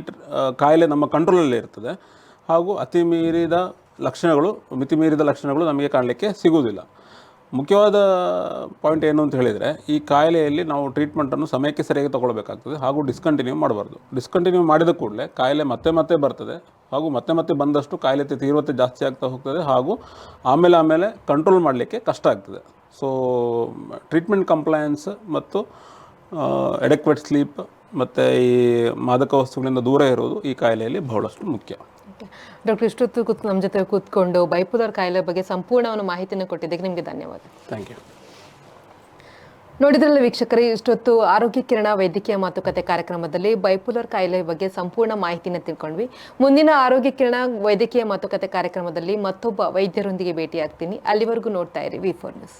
ಕಾಯಿಲೆ ನಮ್ಮ ಕಂಟ್ರೋಲಲ್ಲೇ ಇರ್ತದೆ. ಹಾಗೂ ಅತಿ ಮೀರಿದ ಲಕ್ಷಣಗಳು, ಮಿತಿಮೀರಿದ ಲಕ್ಷಣಗಳು ನಮಗೆ ಕಾಣಲಿಕ್ಕೆ ಸಿಗುವುದಿಲ್ಲ. ಮುಖ್ಯವಾದ ಪಾಯಿಂಟ್ ಏನು ಅಂತ ಹೇಳಿದರೆ, ಈ ಕಾಯಿಲೆಯಲ್ಲಿ ನಾವು ಟ್ರೀಟ್ಮೆಂಟನ್ನು ಸಮಯಕ್ಕೆ ಸರಿಯಾಗಿ ತೊಗೊಳ್ಬೇಕಾಗ್ತದೆ ಹಾಗೂ ಡಿಸ್ಕಂಟಿನ್ಯೂ ಮಾಡಬಾರ್ದು. ಡಿಸ್ಕಂಟಿನ್ಯೂ ಮಾಡಿದ ಕೂಡಲೇ ಕಾಯಿಲೆ ಮತ್ತೆ ಮತ್ತೆ ಬರ್ತದೆ ಹಾಗೂ ಮತ್ತೆ ಮತ್ತೆ ಬಂದಷ್ಟು ಕಾಯಿಲೆ ತೀವ್ರತೆ ಜಾಸ್ತಿ ಆಗ್ತಾ ಹೋಗ್ತದೆ ಹಾಗೂ ಆಮೇಲೆ ಆಮೇಲೆ ಕಂಟ್ರೋಲ್ ಮಾಡಲಿಕ್ಕೆ ಕಷ್ಟ ಆಗ್ತದೆ. ಸೊ ಟ್ರೀಟ್ಮೆಂಟ್ ಕಂಪ್ಲಯನ್ಸ್ ಮತ್ತು ಎಡಕ್ವೆಟ್ ಸ್ಲೀಪ್ ಮತ್ತು ಈ ಮಾದಕ ವಸ್ತುಗಳಿಂದ ದೂರ ಇರೋದು ಈ ಕಾಯಿಲೆಯಲ್ಲಿ ಬಹಳಷ್ಟು ಮುಖ್ಯ. ಡಾಕ್ಟರ್ ಇಷ್ಟೊತ್ತು ಕೂತ್ ನಮ್ಮ ಜೊತೆ ಕೂತ್ಕೊಂಡು ಬೈಪುಲರ್ ಕಾಯಿಲೆ ಬಗ್ಗೆ ಸಂಪೂರ್ಣವನ್ನು ಮಾಹಿತಿಯನ್ನು ಕೊಟ್ಟಿದ್ದಕ್ಕೆ ನಿಮಗೆ ಧನ್ಯವಾದ. ಥ್ಯಾಂಕ್ ಯು ನೋಡಿದ್ರಲ್ಲ ವೀಕ್ಷಕರೇ ಇಷ್ಟೊತ್ತು ಆರೋಗ್ಯ ಕಿರಣ ವೈದ್ಯಕೀಯ ಮಾತುಕತೆ ಕಾರ್ಯಕ್ರಮದಲ್ಲಿ ಬೈಪುಲರ್ ಕಾಯಿಲೆ ಬಗ್ಗೆ ಸಂಪೂರ್ಣ ಮಾಹಿತಿನ ತಿಳ್ಕೊಂಡ್ವಿ. ಮುಂದಿನ ಆರೋಗ್ಯ ಕಿರಣ ವೈದ್ಯಕೀಯ ಮಾತುಕತೆ ಕಾರ್ಯಕ್ರಮದಲ್ಲಿ ಮತ್ತೊಬ್ಬ ವೈದ್ಯರೊಂದಿಗೆ ಭೇಟಿಯಾಗ್ತೀನಿ. ಅಲ್ಲಿವರೆಗೂ ನೋಡ್ತಾ ಇರಿ ವಿ ಫೋರ್ ನ್ಯೂಸ್